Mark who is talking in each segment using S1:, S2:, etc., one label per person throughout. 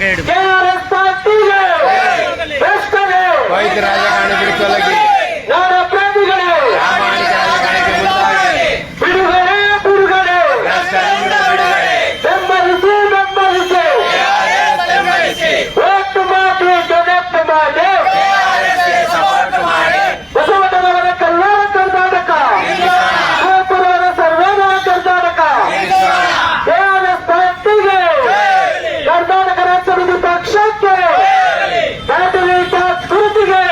S1: ಹಿಂಗೆ ಹಿಡಿದು
S2: ಕೆಆರ್ಎಸ್ ಪಾರ್ಟಿಗೆ ಭ್ರಷ್ಟರೇ
S3: ವೈದ್ಯ ರಾಜಕಾರಣ ಬಿಡಿಸಲಗಿ
S2: ನಾಡ ಪ್ರೇಮಿಗಳೇ
S3: ಪ್ರಾಮಾಣಿಕ ರಾಜಕಾರಣಕ್ಕೆ ಮುಂದಾಗಿ
S2: ಬಿಡುಗಡೆ ಬಿಡುಗಡೆ
S3: ಭ್ರಷ್ಟರಿಂದ ಬಿಡುಗಡೆ
S2: ಬೆಂಬಲಿಸಿ ಬೆಂಬಲಿಸಿ
S3: ಬೆಂಬಲಿಸಿ
S2: ಒಟ್ಟು ಮಾಡಿ ಜಗತ್ತು ಮಾಡಿ
S3: ಸಪೋರ್ಟ್ ಮಾಡಿ
S2: ಬಸವಣ್ಣನವರ ಕಲ್ಯಾಣ ಕರ್ನಾಟಕ ಶಿವಪುರವರ ಸರ್ವೋದಯ ಕರ್ನಾಟಕ ಕೆಆರ್ಎಸ್ ಪಾರ್ಟಿಗೆ ಕರ್ನಾಟಕ ರಾಜ್ಯ ಸಮಿತಿ ಪಕ್ಷಕ್ಕೆ ಬ್ಯಾಟರಿ ಟಾಪ್ ಗುರುತಿಗೆ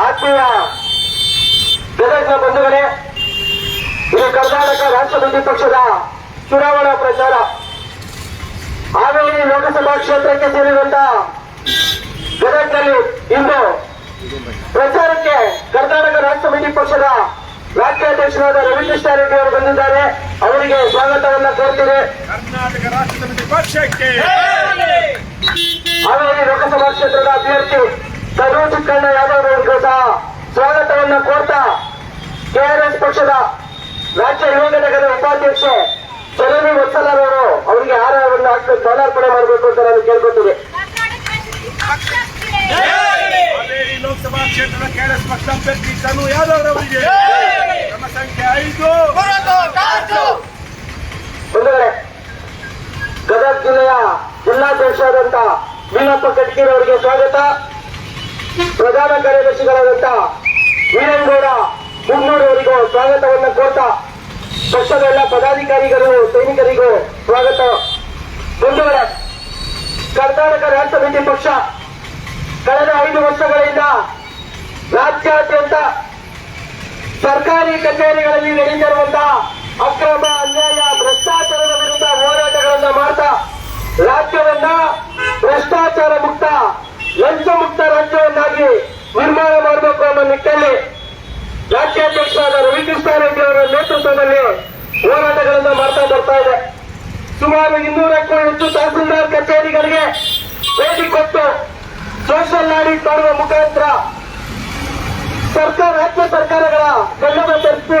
S2: ಆತ್ಮೀಯ ಗದಗ್ನ ಬಂಧುಗಳೇ ಇದು ಕರ್ನಾಟಕ ಪಕ್ಷದ ಚುನಾವಣಾ ಪ್ರಚಾರ. ಹಾವೇರಿ ಲೋಕಸಭಾ ಕ್ಷೇತ್ರಕ್ಕೆ ಸೇರಿದಂತ ಗದಗ್ನಲ್ಲಿ ಇಂದು ಪ್ರಚಾರಕ್ಕೆ ಕರ್ನಾಟಕ ರಾಜ್ಯ ಸಮಿತಿ ಪಕ್ಷದ ರಾಜ್ಯಾಧ್ಯಕ್ಷರಾದ ರವಿಕೃಷ್ಣ ರೆಡ್ಡಿ ಅವರು ಬಂದಿದ್ದಾರೆ. ಅವರಿಗೆ ಸ್ವಾಗತವನ್ನ ಕೋರ್ತೇವೆ
S1: ಕರ್ನಾಟಕ ರಾಷ್ಟ್ರ ಸಮಿತಿ ಪಕ್ಷಕ್ಕೆ!
S2: ಹಾವೇರಿ ಲೋಕಸಭಾ ಕ್ಷೇತ್ರದ ಅಭ್ಯರ್ಥಿ ಸರ್ವಚಿಕ್ಕಣ್ಣ ಚಿಕ್ಕಣ್ಣ ಯಾದವ್ ಅವರಿಗೂ ಸಹ ಸ್ವಾಗತವನ್ನ ಕೋರ್ತಾ ಕೆಆರ್ಎಸ್ ಪಕ್ಷದ ರಾಜ್ಯ ಯುವ ಘಟಕದ ಉಪಾಧ್ಯಕ್ಷೆ ಚಲನಿ ವತ್ಸಲರವರು ಅವರಿಗೆ ಆಹಾರವನ್ನು ಹಾಕಿ ಮಾಲಾರ್ಪಣೆ ಮಾಡಬೇಕು ಅಂತ ನಾನು ಕೇಳ್ಕೊತೀನಿ.
S1: ಲೋಕಸಭಾ ಕ್ಷೇತ್ರದ ಕೆಆರ್ಎಸ್ ಪಕ್ಷ ಅಭ್ಯರ್ಥಿ ತನು ಯಾದವ್ ಅವರಿಗೆ ಕ್ರಮ ಸಂಖ್ಯೆ ಐದು.
S2: ಗದಗ ಜಿಲ್ಲೆಯ ಜಿಲ್ಲಾಧ್ಯಕ್ಷರಾದಂತ ವೀರಪ್ಪ ಕಟ್ಕೀರ್ ಅವರಿಗೆ ಸ್ವಾಗತ. ಪ್ರಧಾನ ಕಾರ್ಯದರ್ಶಿಗಳಾದಂತ ವೀರಂಗೌಡ ಮುನ್ನೂರು ಅವರಿಗೂ ಸ್ವಾಗತವನ್ನು ಕೋರ್ತಾ ಪಕ್ಷದ ಎಲ್ಲ ಪದಾಧಿಕಾರಿಗಳು, ಸೈನಿಕರಿಗೂ ಸ್ವಾಗತ. ಬಂಧುಗಳೇ, ಕರ್ನಾಟಕ ರಾಷ್ಟ್ರ ಪಕ್ಷ ಕಳೆದ ಐದು ವರ್ಷಗಳಿಂದ ರಾಜ್ಯಾದ್ಯಂತ ಸರ್ಕಾರಿ ಕಚೇರಿಗಳಲ್ಲಿ ನಡೆದಿರುವಂತಹ ಅಕ್ರಮ ಅನ್ಯಾಯ, ಭ್ರಷ್ಟಾಚಾರದ ವಿರುದ್ಧ ಹೋರಾಟಗಳನ್ನ ಮಾಡ್ತಾ ರಾಜ್ಯವನ್ನ ಭ್ರಷ್ಟಾಚಾರ ಮುಕ್ತ, ಲಂಚ ಮುಕ್ತ ರಾಜ್ಯವನ್ನಾಗಿ ನಿರ್ಮಾಣ ಮಾಡಬೇಕು ಅನ್ನೋ ನಿಟ್ಟಿನಲ್ಲಿ ರಾಜ್ಯಾಧ್ಯಕ್ಷರಾದ ರವಿಕೃಷ್ಣ ರೆಡ್ಡಿ ಅವರ ನೇತೃತ್ವದಲ್ಲಿ ಹೋರಾಟಗಳನ್ನು ಮಾಡ್ತಾ ಬರ್ತಾ ಇದೆ. ಸುಮಾರು ಇನ್ನೂರಕ್ಕೂ ಹೆಚ್ಚು ತಹಸೀಲ್ದಾರ್ ಕಚೇರಿಗಳಿಗೆ ಭೇಟಿ ಕೊಟ್ಟು ಸೋಷಿಯಲ್ ಆಡಿಟ್ ಮಾಡುವ ಮುಖಾಂತರ ಸರ್ಕಾರ, ರಾಜ್ಯ ಸರ್ಕಾರಗಳ ಗಮನ ತರಿಸಿ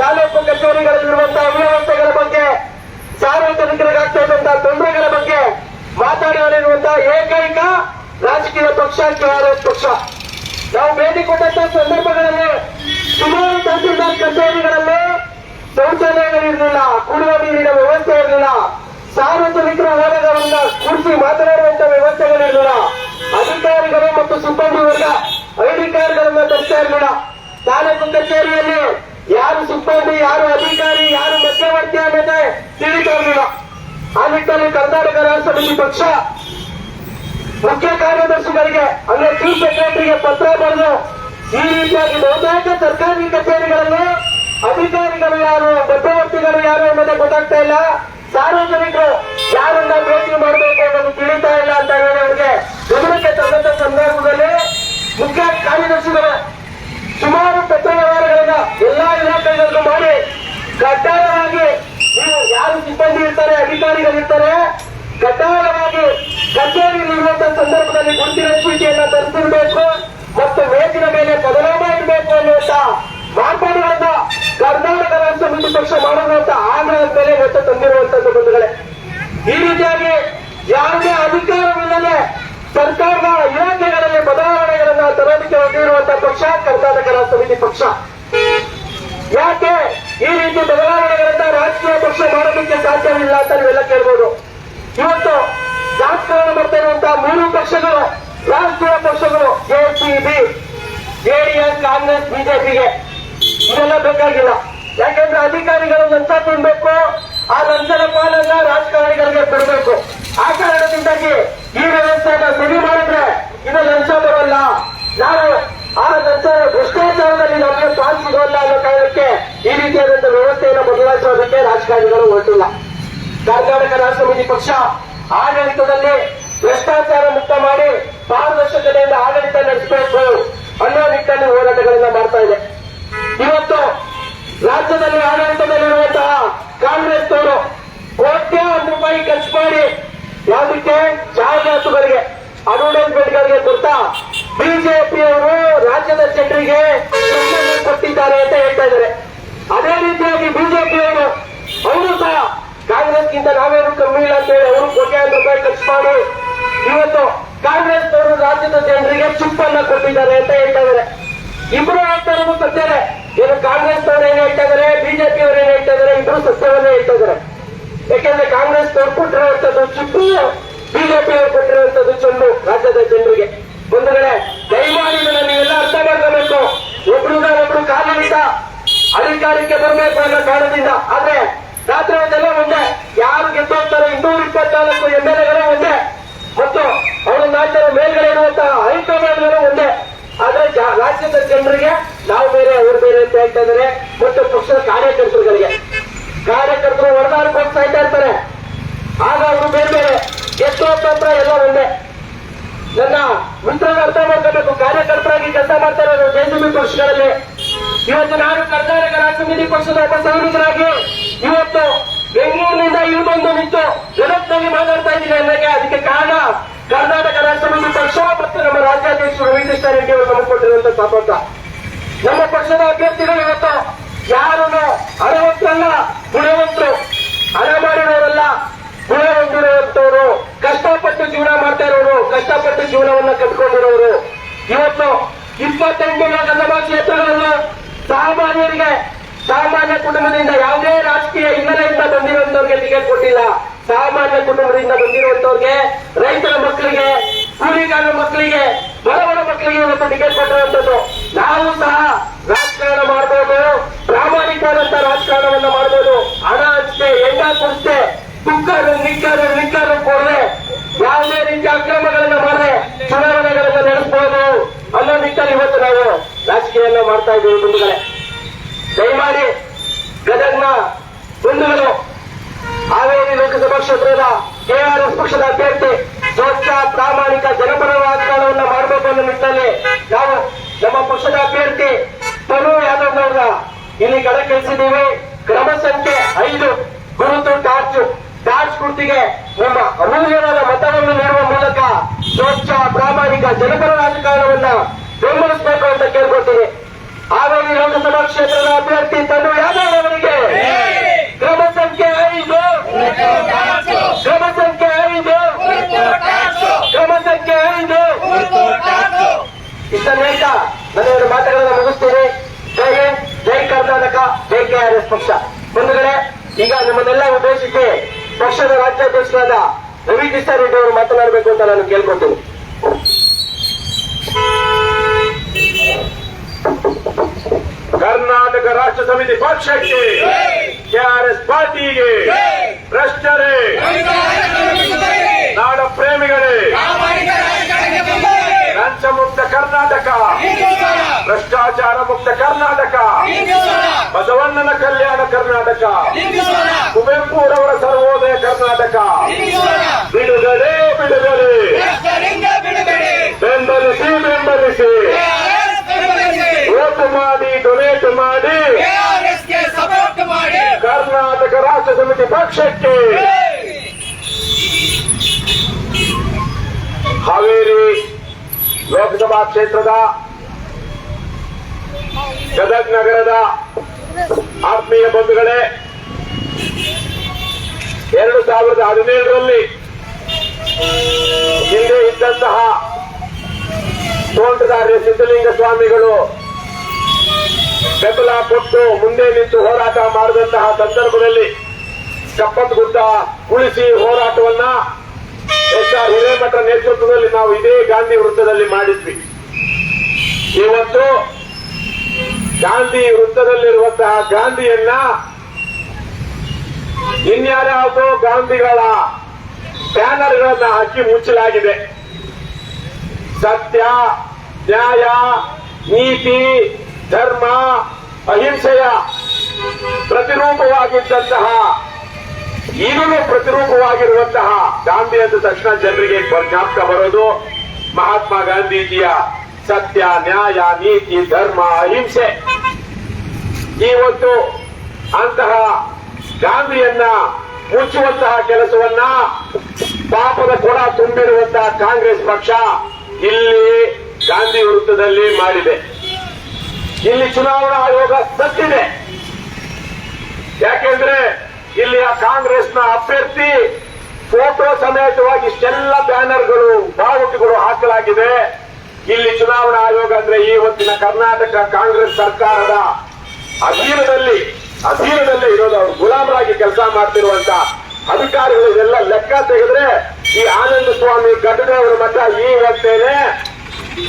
S2: ತಾಲೂಕು ಕಚೇರಿಗಳಲ್ಲಿರುವಂತಹ ಅವ್ಯವಸ್ಥೆಗಳ ಬಗ್ಗೆ ಸಾರ್ವಜನಿಕರಿಗಾಗ್ತಾ ಇರುವಂತಹ ತೊಂದರೆಗಳ ಬಗ್ಗೆ ಮಾತಾಡಲಿರುವಂತಹ ಏಕೈಕ ರಾಜಕೀಯ ಪಕ್ಷ, ಕೆಆರ್ಎಸ್ ಪಕ್ಷ. ನಾವು ಭೇಟಿ ಕೊಟ್ಟಂತಹ ಸಂದರ್ಭಗಳಲ್ಲಿ ಸುಮಾರು ತಹಸೀಲ್ದಾರ್ ಕಚೇರಿಗಳಲ್ಲಿ ಶೌಚಾಲಯಗಳಿರಲಿಲ್ಲ ಕುಡಿಯುವ ನೀರಿನ ವ್ಯವಸ್ಥೆ ಇರಲಿಲ್ಲ, ಸಾರ್ವಜನಿಕರ ಹೋರಾಟಗಳನ್ನ ಕುರಿಸಿ ಮಾತನಾಡುವಂತ ವ್ಯವಸ್ಥೆಗಳಿರಲಿಲ್ಲ ಅಧಿಕಾರಿಗಳು ಮತ್ತು ಸಿಬ್ಬಂದಿ ವರ್ಗ ಐಡಿ ಕಾರ್ಡ್ಗಳನ್ನ ತರ್ತಾ ಇರಲಿಲ್ಲ. ತಾಲೂಕು ಕಚೇರಿಯಲ್ಲಿ ಯಾರು ಸಿಬ್ಬಂದಿ, ಯಾರು ಅಧಿಕಾರಿ, ಯಾರು ಮಧ್ಯವರ್ತಿ ಅನ್ನೋದೇ ತಿಳಿತಾ ಇರಲಿಲ್ಲ. ಆ ನಿಟ್ಟಿನಲ್ಲಿ ಕರ್ನಾಟಕ ರಾಜ್ಯ ಸಮಿತಿ ಪಕ್ಷ ಮುಖ್ಯ ಕಾರ್ಯದರ್ಶಿಗಳಿಗೆ, ಅಂದ್ರೆ ಚೀಫ್ ಸೆಕ್ರೆಟರಿಗೆ ಪತ್ರ ಬರೆದು, ಈ ರೀತಿಯಾಗಿ ಬಹುತೇಕ ಸರ್ಕಾರಿ ಕಚೇರಿಗಳಲ್ಲಿ ಅಧಿಕಾರಿಗಳು ಯಾರು, ಮಧ್ಯವರ್ತಿಗಳು ಯಾರು ಅನ್ನೋದೇ ಗೊತ್ತಾಗ್ತಾ ಇಲ್ಲ. ಸಾರ್ವಜನಿಕರು ಯಾರನ್ನ ಭೇಟಿ ಮಾಡಬೇಕು ಅನ್ನೋದು ತಿಳಿತಾ ಇಲ್ಲ ಅಂತ ಹೇಳಿ ಅವರಿಗೆ ಗಮನಕ್ಕೆ ತಂದಂತ ಸಂದರ್ಭದಲ್ಲಿ ಮುಖ್ಯ ಕಾರ್ಯದರ್ಶಿಗಳ ಸುಮಾರು ಪತ್ರ ವ್ಯವಹಾರಗಳನ್ನ ಎಲ್ಲಾ ಇಲಾಖೆಗಳನ್ನು ಮಾಡಿ ಕಡ್ಡಾಯವಾಗಿ ನೀವು ಯಾರು ಸಿಬ್ಬಂದಿ ಇರ್ತಾರೆ, ಅಧಿಕಾರಿಗಳಿರ್ತಾರೆ ಕಡ್ಡಾಯವಾಗಿ ಇರುವಂತಹ ಸಂದರ್ಭದಲ್ಲಿ ಗುರುತಿನ ಚೀಟಿಯನ್ನು ಧರಿಸಿರಬೇಕು ಮತ್ತು ಮೇಜಿನ ಮೇಲೆ ಬದಲಾವಣೆ ಇರಬೇಕು ಅನ್ನುವಂತಹ ಮಾರ್ಪಾಡುಗಳನ್ನ ಕರ್ನಾಟಕ ರಾಷ್ಟ್ರ ಮುಂದಿನ ಪಕ್ಷ ಮಾಡುವಂತ ಆಗ್ರಹದ ಮೇಲೆ ಇವತ್ತು ತಂದಿರುವಂತಹ ಬಂಧುಗಳೇ ಈ ರೀತಿಯಾಗಿ ಯಾವುದೇ ಅಧಿಕಾರವಿಲ್ಲದೆ ಸರ್ಕಾರದ ಇಲಾಖೆಗಳಲ್ಲಿ ಬದಲಾವಣೆಗಳನ್ನ ತರೋದಕ್ಕೆ ಹೊರಟಿರುವಂತಹ ಪಕ್ಷ ಕರ್ನಾಟಕ ರಾಷ್ಟ್ರ ಸಮಿತಿ ಪಕ್ಷ. ಯಾಕೆ ಈ ರೀತಿ ಬದಲಾವಣೆಗಳನ್ನ ರಾಜಕೀಯ ಪಕ್ಷ ಮಾಡೋದಕ್ಕೆ ಸಾಧ್ಯವಿಲ್ಲ ಅಂತ ನೀವೆಲ್ಲ ಕೇಳ್ಬೋದು. ಇವತ್ತು ರಾಜಕಾರಣ ಮಾಡ್ತಾ ಮೂರು ಪಕ್ಷಗಳು, ರಾಷ್ಟ್ರೀಯ ಪಕ್ಷಗಳು ಎಸಿಬಿ ಜೆಡಿಎಸ್ ಕಾಂಗ್ರೆಸ್ ಬಿಜೆಪಿಗೆ ಇದೆಲ್ಲ ಬೇಕಾಗಿಲ್ಲ. ಯಾಕೆಂದ್ರೆ ಅಧಿಕಾರಿಗಳು ಲಂಚ ತಿನ್ಬೇಕು, ಆ ಲಂಚದ ಪಾಲನ್ನ ರಾಜಕಾರಣಿಗಳಿಗೆ ಬಿಡಬೇಕು ಆ ಕಾರಣದಿಂದಾಗಿ ಈ ವ್ಯವಸ್ಥೆಯನ್ನ ಸರಿ ಮಾಡಿದ್ರೆ ಇದು ಲಂಚ ಬರಲ್ಲ. ನಾವು ಆ ಲಂಚ ಭ್ರಷ್ಟಾಚಾರದಲ್ಲಿ ನಮಗೆ ಪಾಲ್ ಸಿಗೋಲ್ಲ ಅನ್ನೋ ಕಾರಣಕ್ಕೆ ಈ ರೀತಿಯಾದಂತಹ ವ್ಯವಸ್ಥೆಯನ್ನು ಬದಲಾಯಿಸೋದಕ್ಕೆ ರಾಜಕಾರಣಿಗಳು ಹೊರಟಿಲ್ಲ. ಕರ್ನಾಟಕ ರಾಷ್ಟ್ರ ಸಮಿತಿ ಪಕ್ಷ ಆಡಳಿತದಲ್ಲಿ ಭ್ರಷ್ಟಾಚಾರ ಮುಕ್ತ ಮಾಡಿ ಪಾರದರ್ಶಕತೆಯಿಂದ ಆಡಳಿತ ನಡೆಸಬೇಕು ಅನ್ನೋ ನಿಟ್ಟಿನಲ್ಲಿ ಹೋರಾಟಗಳನ್ನ ಮಾಡ್ತಾ ಇದೆ. ಇವತ್ತು ರಾಜ್ಯದಲ್ಲಿ ಆಡಳಿತದಲ್ಲಿರುವಂತಹ ಕಾಂಗ್ರೆಸ್ನವರು ಕೋಟ್ಯಾಂತರ ರೂಪಾಯಿ ಖರ್ಚು ಮಾಡಿ ಯಾವುದಕ್ಕೆ ಜಾಹೀರಾತುಗಳಿಗೆ ಅಡ್ವರ್ಟೈಸ್ಮೆಂಟ್ಗಳಿಗೆ ಗೊತ್ತಾ ಬಿಜೆಪಿಯವರು ರಾಜ್ಯದ ಜನರಿಗೆ ಕೊಟ್ಟಿದ್ದಾರೆ ಅಂತ ಹೇಳ್ತಾ ಇದ್ದಾರೆ. ಅದೇ ರೀತಿಯಾಗಿ ಬಿಜೆಪಿಯವರು, ಅವರು ಸಹ ಕಾಂಗ್ರೆಸ್ಗಿಂತ ನಾವೇನು ಕಮ್ಮಿ ಇಲ್ಲ ಅಂತ ಹೇಳಿ ಅವರು ಕೋಟ್ಯಾಂತರ ರೂಪಾಯಿ ಖರ್ಚು ಮಾಡಿ ಇವತ್ತು ಕಾಂಗ್ರೆಸ್ ಅವರು ರಾಜ್ಯದ ಜನರಿಗೆ ಚುಪ್ಪನ್ನ ಕೊಟ್ಟಿದ್ದಾರೆ ಅಂತ ಹೇಳ್ತಾ ಇದ್ದಾರೆ. ಇಬ್ರು ಹೇಳ್ತಾರು ಸತ್ಯನೇ ಏನು ಕಾಂಗ್ರೆಸ್ನವ್ರು ಏನ್ ಹೇಳ್ತಾ ಇದಾರೆ ಬಿಜೆಪಿ ಅವರು ಏನ್ ಹೇಳ್ತಾ ಇದಾರೆ ಇಬ್ರು ಸತ್ಯವನ್ನೇ ಹೇಳ್ತಾ ಇದಾರೆ ಯಾಕೆಂದ್ರೆ ಕಾಂಗ್ರೆಸ್ನವ್ರು ಕೊಟ್ಟಿರುವಂತದ್ದು ಚುಪ್ಪು ಬಿಜೆಪಿ ಅವರು ಕೊಟ್ಟಿರುವಂತದ್ದು ಚೊಂಡು ರಾಜ್ಯದ ಜನರಿಗೆ. ಒಂದು ದಯಮಾಡಿ ದಯಮಾಡಿ ನೀವೆಲ್ಲ ಅರ್ಥ ಮಾಡ್ಕೋಬೇಕು. ಒಬ್ರು ಒಬ್ರು ಕಾಲದಿಂದ ಅಧಿಕಾರಕ್ಕೆ ಬರಬೇಕು ಅನ್ನೋ ಕಾರಣದಿಂದ. ಆದ್ರೆ ರಾತ್ರಿ ಒಂದೆಲ್ಲ ಒಂದೇ. ಯಾರು ಗೆದ್ದು ಹೋಗ್ತಾರೆ ಇನ್ನೂರ ಇಪ್ಪತ್ನಾಲ್ಕು ಎಂ ಎಲ್ ಎಗಳು ಒಂದೇ. ಮತ್ತು ಅವರ ನಾಯಕರ ಮೇಲ್ಗಡೆ ಇರುವಂತಹ ಹೈಕಮಾಂಡ್ಗಳು ಒಂದೇ. ಆದ್ರೆ ರಾಜ್ಯದ ಜನರಿಗೆ ನಾವು ಬೇರೆ, ಅವರು ಬೇರೆ ಅಂತ ಹೇಳ್ತಾ ಇದ್ದಾರೆ. ಮತ್ತು ಪಕ್ಷದ ಕಾರ್ಯಕರ್ತರುಗಳಿಗೆ. ಕಾರ್ಯಕರ್ತರು ಹೊರದಾರು ಕೊಡ್ತಾ ಇರ್ತಾರೆ. ಆಗ ಅವರು ಬೇರೆ ಬೇರೆ. ಎಷ್ಟು ಹೊತ್ತಂತ್ರ ಎಲ್ಲ ಒಂದೇ. ನನ್ನ ಮಿತ್ರನ ಅರ್ಥ ಮಾಡ್ಕೋಬೇಕು. ಕಾರ್ಯಕರ್ತರಾಗಿ ಕೆಲಸ ಮಾಡ್ತಾ ಇರೋದು ಜೆಸಿಬಿ ಪಕ್ಷಗಳಲ್ಲಿ. ಇವತ್ತು ನಾನು ಕರ್ನಾಟಕ ರಾಷ್ಟ್ರ ಸಮಿತಿ ಪಕ್ಷದ ಒಬ್ಬ ಇವತ್ತು ಬೆಂಗಳೂರಿನಿಂದ ಇಲ್ಲಿ ಬಂದು ನಿಂತು ಜಗತ್ತಿನಲ್ಲಿ ಮಾತಾಡ್ತಾ ಇದ್ದೀನಿ ಅನ್ನಕ್ಕೆ ಅದಕ್ಕೆ ಕಾರಣ ಕರ್ನಾಟಕ ರಾಷ್ಟ್ರ ಪಕ್ಷ ಮತ್ತು ನಮ್ಮ ರಾಜ್ಯಾಧ್ಯಕ್ಷರು ರವಿಕೃಷ್ಣ ರೆಡ್ಡಿ ಅವರು ಕೊಟ್ಟಿರುವಂತ ಸ್ವಾತಂತ್ರ್ಯ ನಮ್ಮ ಪಕ್ಷದ ಅಭ್ಯರ್ಥಿಗಳು ಇವತ್ತು ಯಾರನ್ನು ಅರವತ್ತಲ್ಲ, ಗುಣವಂತರು. ಹಣ ಮಾಡಿರೋರಲ್ಲ ಗುಣ ಹೊಂದಿರುವಂತವರು ಕಷ್ಟಪಟ್ಟು ಜೀವನ ಮಾಡ್ತಾ ಇರೋರು ಕಷ್ಟಪಟ್ಟು ಜೀವನವನ್ನ ಕಟ್ಕೊಂಡಿರೋರು. ಇವತ್ತು ಇಪ್ಪತ್ತೆಂಟು ಲೋಕಸಭಾ ಕ್ಷೇತ್ರಗಳನ್ನು ಸಾಮಾನ್ಯರಿಗೆ ಸಾಮಾನ್ಯ ಕುಟುಂಬದಿಂದ ಯಾವುದೇ ರಾಜಕೀಯ ಹಿನ್ನೆಲೆಯಿಂದ ಬಂದಿರುವಂತವ್ರಿಗೆ ಟಿಕೆಟ್ ಕೊಟ್ಟಿಲ್ಲ. ಸಾಮಾನ್ಯ ಕುಟುಂಬದಿಂದ ಬಂದಿರುವಂತವ್ರಿಗೆ ರೈತರ ಮಕ್ಕಳಿಗೆ, ಕೂಲಿಗಾರರ ಮಕ್ಕಳಿಗೆ ಬಡ ಬಡ ಮಕ್ಕಳಿಗೆ ಇವತ್ತು ಟಿಕೆಟ್ ಕೊಟ್ಟಿರುವಂತದ್ದು. ನಾವು ಸಹ ರಾಜಕಾರಣ ಮಾಡಬಹುದು ಪ್ರಾಮಾಣಿಕವಾದಂತ ರಾಜಕಾರಣವನ್ನ ಮಾಡಬಹುದು ಹಣ ಅಷ್ಟೇ ಎಂಡ ಕುಡಿಸ್ತೆ ಕುಕ್ಕರ್, ನಿಕ್ಕರ್ ನಿಕ್ಕರ್ ಕೊಡದೆ, ಯಾವುದೇ ರೀತಿಯ ಅಕ್ರಮಗಳನ್ನ ಮಾಡದೆ ಚುನಾವಣೆಗಳನ್ನ ನಡೆಸಬಹುದು ಅನ್ನೋ ನಿಟ್ಟಲ್ಲಿ ಇವತ್ತು ನಾವು ರಾಜಕೀಯವನ್ನ ಮಾಡ್ತಾ ಇದ್ದೀವಿ ಬಂಧುಗಳೇ. ದಯಮಾಡಿ ಗದಗ್ನ ಬಂಧುಗಳು, ಹಾವೇರಿ ಲೋಕಸಭಾ ಕ್ಷೇತ್ರದ ಕೆಆರ್ಎಸ್ ಪಕ್ಷದ ಅಭ್ಯರ್ಥಿ ಸ್ವಚ್ಛ ಪ್ರಾಮಾಣಿಕ ಜನಪರ ರಾಜಕಾರಣವನ್ನು ಮಾಡಬೇಕು ಅನ್ನೋ ನಿಟ್ಟಿನಲ್ಲಿ ನಾವು ನಮ್ಮ ಪಕ್ಷದ ಅಭ್ಯರ್ಥಿ ತನು ಯಾದವ್ ಅವರ ಇಲ್ಲಿ ಕಣಕ್ಕಿಳಿಸಿದ್ದೀವಿ. ಕ್ರಮ ಸಂಖ್ಯೆ ಐದು, ಗುರುತು ಟಾರ್ಚ್. ಟಾರ್ಚ್ ಕುರ್ತಿಗೆ ನಮ್ಮ ಅಮೂಲ್ಯವಾದ ಮತವನ್ನು ನೀಡುವ ಮೂಲಕ ಸ್ವಚ್ಛ ಪ್ರಾಮಾಣಿಕ ಜನಪರ ರಾಜಕಾರಣವನ್ನ ಬೆಂಬಲಿಸಬೇಕು ಅಂತ ಕೇಳ್ಕೊಳ್ತೀನಿ ಹಾವೇರಿ ಲೋಕಸಭಾ ಕ್ಷೇತ್ರದ ಅಭ್ಯರ್ಥಿ ತನು ಯಾದವ್ ಅವರಿಗೆ. ಕ್ರಮ ಸಂಖ್ಯೆ ಐದು. ಕ್ರಮ ಸಂಖ್ಯೆ ಐದು. ಕ್ರಮ ಸಂಖ್ಯೆ ಐದು. ಇಷ್ಟ ಹೇಳ್ತಾ ನನ್ನ ಮಾತುಗಳನ್ನು ಮುಗಿಸ್ತೀನಿ ಜೈ ಹಿಂದ್, ಜೈ ಕರ್ನಾಟಕ, ಜೈ ಕೆಆರ್ಎಸ್ ಪಕ್ಷ. ಮುಂದುಗಡೆ ಈಗ ನಿಮ್ಮನ್ನೆಲ್ಲ ಉದ್ದೇಶಿಸಿ ಪಕ್ಷದ ರಾಜ್ಯಾಧ್ಯಕ್ಷರಾದ ರವಿ ಕಿಶನ್ ರೆಡ್ಡಿ ಅವರು ಮಾತನಾಡಬೇಕು ಅಂತ ನಾನು ಕೇಳ್ಕೊತೀನಿ
S4: ಕರ್ನಾಟಕ ರಾಷ್ಟ್ರ ಸಮಿತಿ ಪಕ್ಷಕ್ಕೆ ಕೆಆರ್ಎಸ್ ಪಾರ್ಟಿಗೆ ಭ್ರಷ್ಟರೇ, ನಾಡ ಪ್ರೇಮಿಗಳೇ ಲಂಚ ಮುಕ್ತ ಕರ್ನಾಟಕ, ಭ್ರಷ್ಟಾಚಾರ ಮುಕ್ತ ಕರ್ನಾಟಕ, ಬಸವಣ್ಣನ ಕಲ್ಯಾಣ ಕರ್ನಾಟಕ, ಕುವೆಂಪುರವರ ಸರ್ವೋದಯ ಕರ್ನಾಟಕ, ಬಿಡುಗಡೆ ಬಿಡುಗಡೆ, ಬೆಂಬಲಿಸಿ ಬೆಂಬಲಿಸಿ ಓಟು ಮಾಡಿ ಡೊನೇಟ್ ಮಾಡಿ.
S5: ಸಪೋರ್ಟ್ ಮಾಡಿ.
S4: ಕರ್ನಾಟಕ ರಾಷ್ಟ್ರ ಸಮಿತಿ ಪಕ್ಷಕ್ಕೆ. ಹಾವೇರಿ ಲೋಕಸಭಾ ಕ್ಷೇತ್ರದ ಗದಗ್ ನಗರದ ಆತ್ಮೀಯ ಬಂಧುಗಳೇ ಎರಡು ಸಾವಿರದ ಹದಿನೇಳರಲ್ಲಿ ಹಿಂದೆ ಇದ್ದಂತಹ ತೋಂಟದಾರ್ಯ ಸಿದ್ದಲಿಂಗ ಸ್ವಾಮಿಗಳು ಬೆಂಬಲ ಕೊಟ್ಟು ಮುಂದೆ ನಿಂತು ಹೋರಾಟ ಮಾಡಿದಂತಹ ಸಂದರ್ಭದಲ್ಲಿ ಕಪ್ಪತ್ತಗುಡ್ಡ ಉಳಿಸಿ ಹೋರಾಟವನ್ನ ಎಸ್ ಆರ್ ಹಿರೇಮಠ ನೇತೃತ್ವದಲ್ಲಿ ನಾವು ಇದೇ ಗಾಂಧಿ ವೃತ್ತದಲ್ಲಿ ಮಾಡಿದ್ವಿ. ಇವತ್ತು ಗಾಂಧಿ ವೃತ್ತದಲ್ಲಿರುವಂತಹ ಗಾಂಧಿಯನ್ನ ಇನ್ಯಾರ್ಯಾವುದೋ ಗಾಂಧಿಗಳ ಬ್ಯಾನರ್ಗಳನ್ನ ಹಾಕಿ ಮುಚ್ಚಲಾಗಿದೆ. ಸತ್ಯ, ನ್ಯಾಯ, ನೀತಿ ಧರ್ಮ, ಅಹಿಂಸೆಯ ಪ್ರತಿರೂಪವಾಗಿದ್ದಂತಹ, ಈಗಲೂ ಪ್ರತಿರೂಪವಾಗಿರುವಂತಹ ಗಾಂಧಿ ಅಂತ ತಕ್ಷಣ ಜನರಿಗೆ ಜ್ಞಾಪಕ ಬರೋದು ಮಹಾತ್ಮ ಗಾಂಧೀಜಿಯ ಸತ್ಯ, ನ್ಯಾಯ, ನೀತಿ, ಧರ್ಮ, ಅಹಿಂಸೆ. ಇವತ್ತು ಅಂತಹ ಗಾಂಧಿಯನ್ನ ಮುಚ್ಚುವಂತಹ ಕೆಲಸವನ್ನ ಪಾಪದ ಕೊಡ ತುಂಬಿರುವಂತಹ ಕಾಂಗ್ರೆಸ್ ಪಕ್ಷ ಇಲ್ಲಿ ಗಾಂಧಿ ವೃತ್ತದಲ್ಲಿ ಮಾಡಿದೆ. ಇಲ್ಲಿ ಚುನಾವಣಾ ಆಯೋಗ ಸತ್ತಿದೆ. ಯಾಕೆಂದ್ರೆ ಇಲ್ಲಿಯ ಕಾಂಗ್ರೆಸ್ನ ಅಭ್ಯರ್ಥಿ ಫೋಟೋ ಸಮೇತವಾಗಿ ಇಷ್ಟೆಲ್ಲ ಬ್ಯಾನರ್ಗಳು, ಬಾವುಟಗಳು ಹಾಕಲಾಗಿದೆ. ಇಲ್ಲಿ ಚುನಾವಣಾ ಆಯೋಗ ಅಂದ್ರೆ ಈ ಹೊತ್ತಿನ ಕರ್ನಾಟಕ ಕಾಂಗ್ರೆಸ್ ಸರ್ಕಾರದ ಅಧೀನದಲ್ಲಿ ಅಧೀನದಲ್ಲಿ ಇರೋದು ಅವರು ಗುಲಾಮರಾಗಿ ಕೆಲಸ ಮಾಡ್ತಿರುವಂತ ಅಧಿಕಾರಿಗಳು ಇದೆಲ್ಲ ಲೆಕ್ಕ ತೆಗೆದ್ರೆ ಈ ಆನಂದ ಸ್ವಾಮಿ ಘಟನೆ ಅವರು ಮಠ ಈ ಹೊತ್ತೇನೆ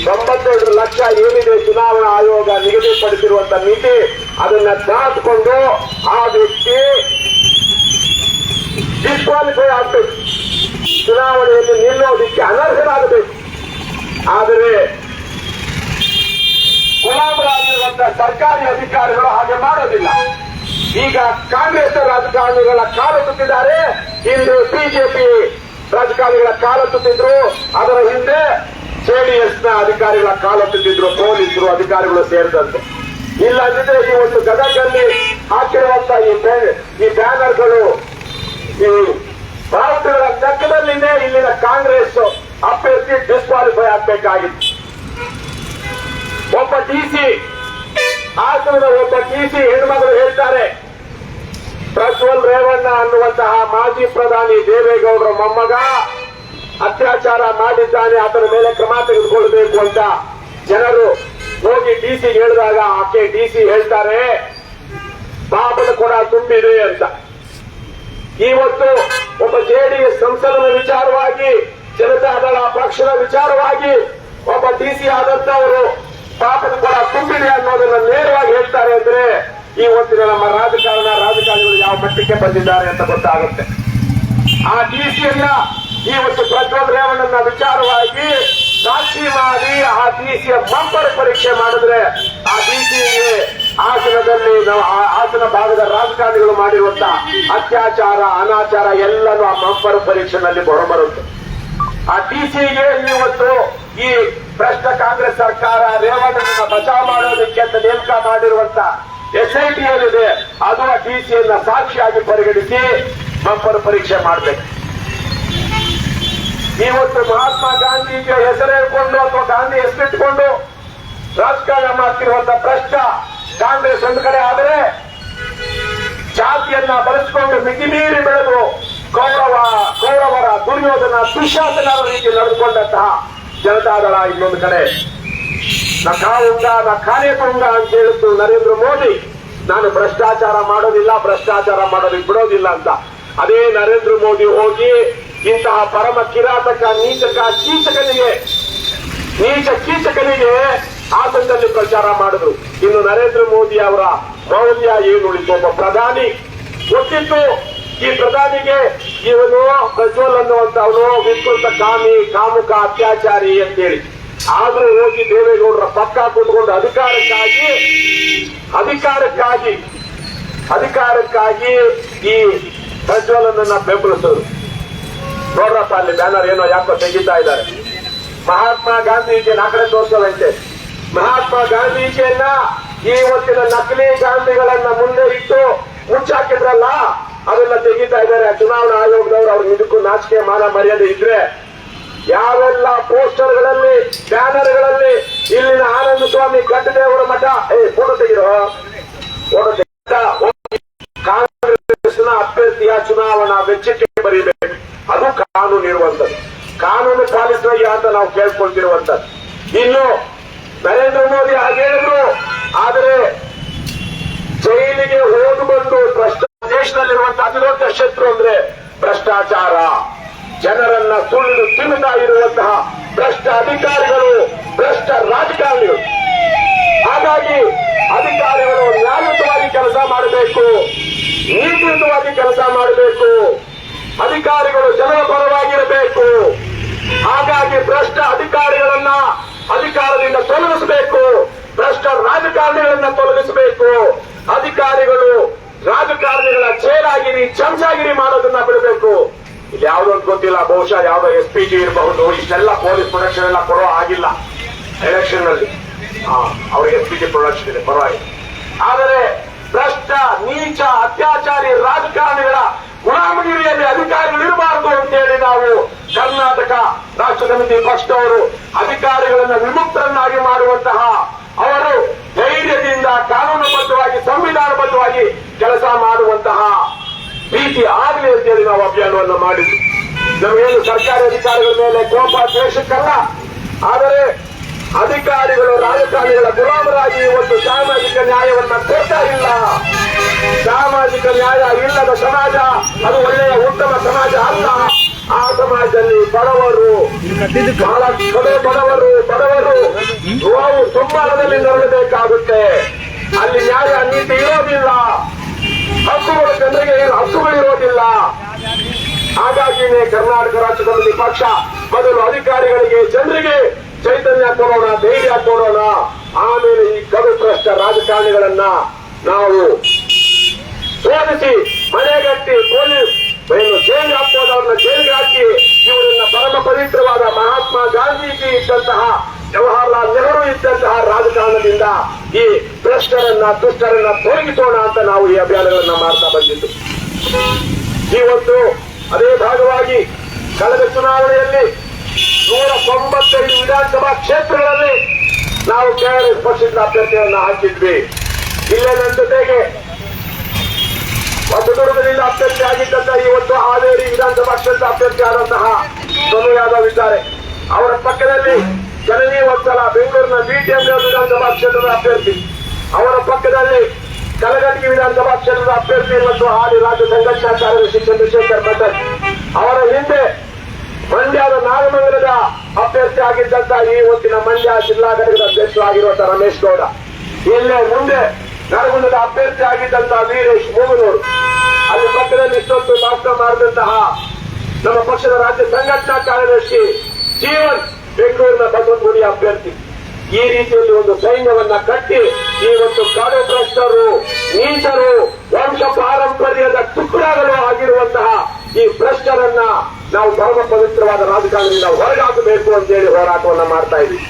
S4: ತೊಂಬತ್ತೆರಡು ಲಕ್ಷ ಏನಿದೆ ಚುನಾವಣಾ ಆಯೋಗ ನಿಗದಿಪಡಿಸಿರುವಂತ ಮಿತಿ ಅದನ್ನ ದಾಟಿಕೊಂಡು ಆ ವ್ಯಕ್ತಿ ಡಿಸ್ಕ್ವಾಲಿಫೈ ಆಗ್ಬೇಕು. ಚುನಾವಣೆಯಲ್ಲಿ ನಿಲ್ಲೋದಿಕ್ಕೆ ಅನರ್ಹರಾಗಬೇಕು ಆದರೆ ಗುಲಾಮರಾಗಿರುವಂತಹ ಸರ್ಕಾರಿ ಅಧಿಕಾರಿಗಳು ಹಾಗೆ ಮಾಡೋದಿಲ್ಲ. ಈಗ ಕಾಂಗ್ರೆಸ್ ರಾಜಕಾರಣಿಗಳ ಕಾಲ ತುತ್ತಿದ್ದಾರೆ. ಇಂದು ಬಿಜೆಪಿ ರಾಜಕಾರಣಿಗಳ ಕಾಲ ತುತ್ತಿದ್ರು. ಅದರ ಹಿಂದೆ ಜೆಡಿಎಸ್ನ ಅಧಿಕಾರಿಗಳ ಕಾಲ ತುತ್ತಿದ್ರು ಪೊಲೀಸರು, ಅಧಿಕಾರಿಗಳು ಸೇರಿದಂತೆ. ಇಲ್ಲ ಈ ಒಂದು ಗದಗಲ್ಲಿ ಹಾಕಿರುವಂತ ಈ ಈ ಬ್ಯಾನರ್ಗಳು, ಈ ಭಾರತಗಳ ಚಕ್ಕದಲ್ಲಿನೇ ಇಲ್ಲಿನ ಕಾಂಗ್ರೆಸ್ ಅಭ್ಯರ್ಥಿ ಡಿಸ್ಕ್ವಾಲಿಫೈ ಆಗಬೇಕಾಗಿತ್ತು. ಒಬ್ಬ ಡಿಸಿ ಹಾಸನದ ಒಬ್ಬ ಡಿಸಿ ಹೆಣ್ಮಗಳು ಹೇಳ್ತಾರೆ, ಪ್ರಜ್ವಲ್ ರೇವಣ್ಣ ಅನ್ನುವಂತಹ ಮಾಜಿ ಪ್ರಧಾನಿ ದೇವೇಗೌಡರ ಮೊಮ್ಮಗ ಅತ್ಯಾಚಾರ ಮಾಡಿದ್ದಾನೆ ಅದರ ಮೇಲೆ ಕ್ರಮ ತೆಗೆದುಕೊಳ್ಬೇಕು ಅಂತ ಜನರು ಹೋಗಿ ಡಿಸಿ ಹೇಳಿದಾಗ ಆಕೆ ಡಿಸಿ ಹೇಳ್ತಾರೆ ಪಾಪದ ಕೊಡ ತುಂಬಿದೆ ಅಂತ. ಇವತ್ತು ಒಬ್ಬ ಜೆಡಿಎಸ್ ಸಂಸದನ ವಿಚಾರವಾಗಿ ಜನತಾದಳ ಪಕ್ಷದ ವಿಚಾರವಾಗಿ ಒಬ್ಬ ಡಿಸಿ ಆದಂತವರು ಪಾಪದ ಕೊಡ ತುಂಬಿದೆ ಅನ್ನೋದನ್ನ ನೇರವಾಗಿ ಹೇಳ್ತಾರೆ ಅಂದ್ರೆ ಇವತ್ತಿನ ನಮ್ಮ ರಾಜಕಾರಣ, ರಾಜಕಾರಣಿಗಳು ಯಾವ ಮಟ್ಟಕ್ಕೆ ಬಂದಿದ್ದಾರೆ ಅಂತ ಗೊತ್ತಾಗುತ್ತೆ. ಆ ಡಿಸಿಯನ್ನ ಇವತ್ತು ಪ್ರಜ್ವಲ್ ರೇವಣ್ಣನ ವಿಚಾರವಾಗಿ ಸಾಕ್ಷಿ ಮಾಡಿ ಆ ಡಿಸಿಯ ಬಂಪರ್ ಪರೀಕ್ಷೆ ಮಾಡಿದ್ರೆ ಆ ಡಿಸಿಗೆ ಆಸನದಲ್ಲಿ ನಾವು ಆ ಹಾಸನ ಭಾಗದ ರಾಜಕಾರಣಿಗಳು ಮಾಡಿರುವಂತ ಅತ್ಯಾಚಾರ, ಅನಾಚಾರ ಎಲ್ಲನೂ ಆ ಬಂಪರ್ ಪರೀಕ್ಷೆನಲ್ಲಿ ಹೊರಬರುತ್ತೆ. ಆ ಡಿಸಿಗೆ ಇವತ್ತು ಈ ಭ್ರಷ್ಟ ಕಾಂಗ್ರೆಸ್ ಸರ್ಕಾರ ರೇವಣ್ಣನ ಬಚಾವ್ ಮಾಡೋದಕ್ಕೆ ಅಂತ ನೇಮಕ ಮಾಡಿರುವಂತ ಎಸ್ ಐ ಟಿ ಏನಿದೆ ಅದು ಆ ಡಿಸಿಯನ್ನ ಸಾಕ್ಷಿಯಾಗಿ ಪರಿಗಣಿಸಿ ಬಂಪರ್ ಪರೀಕ್ಷೆ ಮಾಡಬೇಕು. ಇವತ್ತು ಮಹಾತ್ಮ ಗಾಂಧೀಜಿಯ ಹೆಸರು ಹೇಳ್ಕೊಂಡು ಅಥವಾ ಗಾಂಧಿ ಹೆಸರಿಟ್ಕೊಂಡು ರಾಜಕಾರಣ ಮಾಡ್ತಿರುವಂತ ಭ್ರಷ್ಟ ಕಾಂಗ್ರೆಸ್ ಒಂದು ಕಡೆ ಆದರೆ ಜಾತಿಯನ್ನ ಬಳಸಿಕೊಂಡು ಮಿತಿಮೀರಿ ಬೆಳೆದು ಕೌರವ ಕೌರವರ ದುರ್ಯೋಧನ ದುಶಾಸನರ ರೀತಿ ನಡೆದುಕೊಂಡಂತಹ ಜನತಾದಳ ಇನ್ನೊಂದು ಕಡೆ. ನ ಕಾವುಂಗ, ನ ಅಂತ ಹೇಳಿದ್ದು ನರೇಂದ್ರ ಮೋದಿ, ನಾನು ಭ್ರಷ್ಟಾಚಾರ ಮಾಡೋದಿಲ್ಲ, ಭ್ರಷ್ಟಾಚಾರ ಮಾಡೋದಕ್ಕೆ ಬಿಡೋದಿಲ್ಲ ಅಂತ. ಅದೇ ನರೇಂದ್ರ ಮೋದಿ ಹೋಗಿ ಇಂತಹ ಪರಮ ಕಿರಾತಕ, ನೀಚಕ, ಕೀಚಕನಿಗೆ, ನೀಚ ಕೀಚಕನಿಗೆ ಆಸನದಲ್ಲಿ ಪ್ರಚಾರ ಮಾಡಿದ್ರು. ಇನ್ನು ನರೇಂದ್ರ ಮೋದಿ ಅವರ ಮೌಲ್ಯ ಏನು ಉಳಿತು? ಒಬ್ಬ ಪ್ರಧಾನಿ. ಗೊತ್ತಿತ್ತು, ಈ ಪ್ರಧಾನಿಗೆ ಇವನು ಪ್ರಜ್ವಲ್ ಅನ್ನುವಂತವನು ವಿಕೃತ ಕಾಮಿ, ಕಾಮುಕ, ಅತ್ಯಾಚಾರಿ ಅಂತೇಳಿ. ಆದ್ರೂ ಹೋಗಿ ದೇವೇಗೌಡರ ಪಕ್ಕ ಕುತ್ಕೊಂಡು ಅಧಿಕಾರಕ್ಕಾಗಿ ಅಧಿಕಾರಕ್ಕಾಗಿ ಅಧಿಕಾರಕ್ಕಾಗಿ ಈ ಪ್ರಜ್ವಲನನ್ನ ಬೆಂಬಲಿಸಿದ್ರು ನೋಡ್ರಪ್ಪ ಅಲ್ಲಿ ಬ್ಯಾನರ್ ಏನೋ ಯಾಕೋ ತೆಗಿತಾ ಇದ್ದಾರೆ. ಮಹಾತ್ಮ ಗಾಂಧೀಜಿ ನಾಲ್ಕನೇ ತೋರಿಸೋದೈತೆ. ಮಹಾತ್ಮ ಗಾಂಧೀಜಿಯನ್ನ ಈ ಹೊತ್ತಿನ ನಕಲಿ ಗಾಂಧಿಗಳನ್ನ ಮುಂದೆ ಇಟ್ಟು ಮುಚ್ಚಾಕಿದ್ರಲ್ಲ, ಅದನ್ನ ತೆಗಿತಾ ಇದ್ದಾರೆ. ಚುನಾವಣಾ ಆಯೋಗದವರು ಅವ್ರಿಗೆ ಇದಕ್ಕೂ ನಾಚಿಕೆ ಮಾನ ಮರ್ಯಾದೆ ಇದ್ರೆ ಯಾವೆಲ್ಲ ಪೋಸ್ಟರ್ಗಳಲ್ಲಿ, ಬ್ಯಾನರ್ಗಳಲ್ಲಿ ಇಲ್ಲಿನ ಆನಂದ ಸ್ವಾಮಿ ಗಡ್ಡದೇವರ ಮಠ, ಏ ಫೋಟೋ ತೆಗಿರೋ? ಫೋಟೋ ಹೋಗಿ ಕಾಂಗ್ರೆಸ್ನ ಅಭ್ಯರ್ಥಿಯ ಚುನಾವಣಾ ವೆಚ್ಚಕ್ಕೆ ಬರೀಬೇಕು ಅದು ಕಾನೂನು ಇರುವಂತದ್ದು ಕಾನೂನು ಪಾಲಿಸುವ ಅಂತ ನಾವು ಕೇಳ್ಕೊಳ್ತಿರುವಂತದ್ದು ಇನ್ನು ನರೇಂದ್ರ ಮೋದಿ ಹಾಗೆ ಹೇಳಿದ್ರು, ಆದರೆ ಜೈಲಿಗೆ ಹೋಗಿ ಬಂದು ಭ್ರಷ್ಟ ದೇಶದಲ್ಲಿರುವಂತಹ ಅತಿದೊಡ್ಡ ಶತ್ರು ಅಂದ್ರೆ ಭ್ರಷ್ಟಾಚಾರ. ಜನರನ್ನ ಸುಳ್ಳು ತಿನ್ನುತ್ತಾ ಇರುವಂತಹ ಭ್ರಷ್ಟ ಅಧಿಕಾರಿಗಳು, ಭ್ರಷ್ಟ ರಾಜಕಾರಣಿಗಳು. ಹಾಗಾಗಿ ಅಧಿಕಾರಿಗಳು ನ್ಯಾಯಯುತವಾಗಿ ಕೆಲಸ ಮಾಡಬೇಕು, ನೀತಿಯುತವಾಗಿ ಕೆಲಸ ಮಾಡಬೇಕು. ಅಧಿಕಾರಿಗಳು ಜನರ ಪರವಾಗಿರಬೇಕು ಹಾಗಾಗಿ ಭ್ರಷ್ಟ ಅಧಿಕಾರಿಗಳನ್ನ ಅಧಿಕಾರದಿಂದ ತೊಲಗಿಸಬೇಕು ಭ್ರಷ್ಟ ರಾಜಕಾರಣಿಗಳನ್ನ ತೊಲಗಿಸಬೇಕು. ಅಧಿಕಾರಿಗಳು ರಾಜಕಾರಣಿಗಳ ಚೇರಾಗಿರಿ ಚಂಚಾಗಿರಿ ಮಾಡೋದನ್ನ ಬಿಡಬೇಕು. ಇಲ್ಲಿ ಯಾವುದೋ ಅಂತ ಗೊತ್ತಿಲ್ಲ. ಬಹುಶಃ ಯಾವ್ದೋ ಎಸ್ ಪಿ ಜಿ ಇರಬಹುದು. ಇಷ್ಟೆಲ್ಲ ಪೊಲೀಸ್ ಪ್ರೊಡಕ್ಷನ್ ಎಲ್ಲ ಕೊಡೋ ಆಗಿಲ್ಲ ಎಲೆಕ್ಷನ್ನಲ್ಲಿ ಅವ್ರಿಗೆ ಎಸ್ ಪಿ ಜಿ ಪ್ರೊಡಕ್ಷನ್ ಇದೆ, ಪರವಾಗಿಲ್ಲ. ಆದರೆ ಭ್ರಷ್ಟ, ನೀಚ, ಅತ್ಯಾಚಾರಿ ರಾಜಕಾರಣಿಗಳ ಗುಲಾಮಗಿರಿಯಲ್ಲಿ ಅಧಿಕಾರಿಗಳು ಇರಬಾರದು ಅಂತೇಳಿ ನಾವು ಕರ್ನಾಟಕ ರಾಷ್ಟ್ರ ಸಮಿತಿ ಪಕ್ಷದವರು ಅಧಿಕಾರಿಗಳನ್ನ ವಿಮುಕ್ತರನ್ನಾಗಿ ಮಾಡುವಂತಹ ಅವರು ಧೈರ್ಯದಿಂದ ಕಾನೂನುಬದ್ಧವಾಗಿ, ಸಂವಿಧಾನಬದ್ಧವಾಗಿ ಕೆಲಸ ಮಾಡುವಂತಹ ರೀತಿ ಆಗಲಿ ಅಂತೇಳಿ ನಾವು ಅಭಿಯಾನವನ್ನು ಮಾಡಿದ್ವಿ. ನಮಗೇನು ಸರ್ಕಾರಿ ಅಧಿಕಾರಿಗಳ ಮೇಲೆ ಕೋಪ, ದ್ವೇಷಕ್ಕಲ್ಲ. ಆದರೆ ಅಧಿಕಾರಿಗಳು, ರಾಜಕಾರಣಿಗಳ ಗುಲಾಮರಾಗಿ ಒಂದು ಸಾಮಾಜಿಕ ನ್ಯಾಯವನ್ನ ಕೊಡ್ತಾ ಇಲ್ಲ. ಸಾಮಾಜಿಕ ನ್ಯಾಯ ಇಲ್ಲದ ಸಮಾಜ, ಅದು ಒಳ್ಳೆಯ ಉತ್ತಮ ಸಮಾಜ ಅಲ್ಲ. ಆ ಸಮಾಜದಲ್ಲಿ ಬಡವರು ಬಹಳ ಕಡೆ ಬಡವರು ಬಡವರು ನಾವು ಸಂಬಳದಲ್ಲಿ ನರಳಬೇಕಾಗುತ್ತೆ. ಅಲ್ಲಿ ನ್ಯಾಯ ನೀತಿ ಇರೋದಿಲ್ಲ ಹಕ್ಕುಗಳು ಜನರಿಗೆ ಏನು ಹಕ್ಕುಗಳು ಇರೋದಿಲ್ಲ. ಹಾಗಾಗಿನೇ ಕರ್ನಾಟಕ ರಾಜ್ಯದಲ್ಲಿ ಪಕ್ಷ ಮೊದಲು ಅಧಿಕಾರಿಗಳಿಗೆ ಜನರಿಗೆ ಚೈತನ್ಯ ಕೊಡೋಣ ಧೈರ್ಯ ಕೊಡೋಣ. ಆಮೇಲೆ ಈ ಕಡು ಭ್ರಷ್ಟ ರಾಜಕಾರಣಿಗಳನ್ನ ನಾವು ಸೋಲಿಸಿ ಮನೆಗಟ್ಟಿ ಪೊಲೀಸ್ ಜೈಲ್ ಹಾಕೋದವ್ರನ್ನ ಜೈಲಿಗೆ ಹಾಕಿ ಇವರನ್ನ ಪರಮ ಪವಿತ್ರವಾದ ಮಹಾತ್ಮ ಗಾಂಧೀಜಿ ಇದ್ದಂತಹ ಜವಾಹರ್ಲಾಲ್ ನೆಹರು ಇದ್ದಂತಹ ರಾಜಕಾರಣದಿಂದ ಈ ಭ್ರಷ್ಟರನ್ನ, ದುಷ್ಟರನ್ನ ತೊಲಗಿಸೋಣ ಅಂತ ನಾವು ಈ ಅಭಿಯಾನಗಳನ್ನ ಮಾಡ್ತಾ ಬಂದಿದ್ದು. ಇವತ್ತು ಅದೇ ಭಾಗವಾಗಿ ಕಳೆದ ಚುನಾವಣೆಯಲ್ಲಿ ನೂರ ತೊಂಬತ್ತೈದು ವಿಧಾನಸಭಾ ಕ್ಷೇತ್ರಗಳಲ್ಲಿ ನಾವು ಕೆಆರ್ಎಸ್ ಪಕ್ಷದ ಅಭ್ಯರ್ಥಿಯನ್ನ ಹಾಕಿದ್ವಿ. ಇಲ್ಲೇ ನನ್ನ ಜೊತೆಗೆ ಹೊಸದುರ್ಗದಿಂದ ಅಭ್ಯರ್ಥಿ ಆಗಿದ್ದಂತ ಇವತ್ತು ಹಾವೇರಿ ವಿಧಾನಸಭಾ ಕ್ಷೇತ್ರ ಅಭ್ಯರ್ಥಿ ಆದಂತಹ ಸೋನು ಯಾದವ್ ಇದ್ದಾರೆ. ಅವರ ಪಕ್ಕದಲ್ಲಿ ಜನನಿ ವತ್ಸಲ ಬೆಂಗಳೂರಿನ ಬಿಟಿಎಂ ವಿಧಾನಸಭಾ ಕ್ಷೇತ್ರದ ಅಭ್ಯರ್ಥಿ, ಅವರ ಪಕ್ಕದಲ್ಲಿ ಕಲಗಟ್ಟಿ ವಿಧಾನಸಭಾ ಕ್ಷೇತ್ರದ ಅಭ್ಯರ್ಥಿ ಮತ್ತು ಹಾಲಿ ರಾಜ್ಯ ಸಂಘಟನಾ ಕಾರ್ಯದರ್ಶಿ ಚಂದ್ರಶೇಖರ್ ಪಟೇಲ್ ಅವರ ಹಿಂದೆ ಮಂಡ್ಯದ ನಾಗಮಂಗಲದ ಅಭ್ಯರ್ಥಿ ಆಗಿದ್ದಂತ ಈ ಹೊತ್ತಿನ ಮಂಡ್ಯ ಜಿಲ್ಲಾ ಘಟಕದ ಅಧ್ಯಕ್ಷರಾಗಿರುವಂತಹ ರಮೇಶ್ ಗೌಡ. ಇಲ್ಲೇ ಮುಂದೆ ನರಗುಂದದ ಅಭ್ಯರ್ಥಿ ಆಗಿದ್ದಂತಹ ವೀರೇಶ್ ಮೂಗನೂರು. ಅಲ್ಲಿ ಪಕ್ಕದಲ್ಲಿ ಇಷ್ಟೊಂದು ಭಾಷಣ ಮಾಡಿದಂತಹ ನಮ್ಮ ಪಕ್ಷದ ರಾಜ್ಯ ಸಂಘಟನಾ ಕಾರ್ಯದರ್ಶಿ ಜೀವನ್ ಬೆಂಗಳೂರಿನ ಬಸವನಗುಡಿ ಅಭ್ಯರ್ಥಿ. ಈ ರೀತಿಯಲ್ಲಿ ಒಂದು ಸೈನ್ಯವನ್ನ ಕಟ್ಟಿ ಇವತ್ತು ಒಂದು ಭ್ರಷ್ಟರು ನೀಚರು ವಂಶ ಪಾರಂಪರ್ಯದ ತುಕಡಗಳು ಆಗಿರುವಂತಹ ಈ ಭ್ರಷ್ಟರನ್ನ ನಾವು ಪರಮ ಪವಿತ್ರವಾದ ರಾಜಕಾರಣದಿಂದ ಹೊರಗಾಕಬೇಕು ಅಂತೇಳಿ ಹೋರಾಟವನ್ನ ಮಾಡ್ತಾ ಇದ್ದೀವಿ.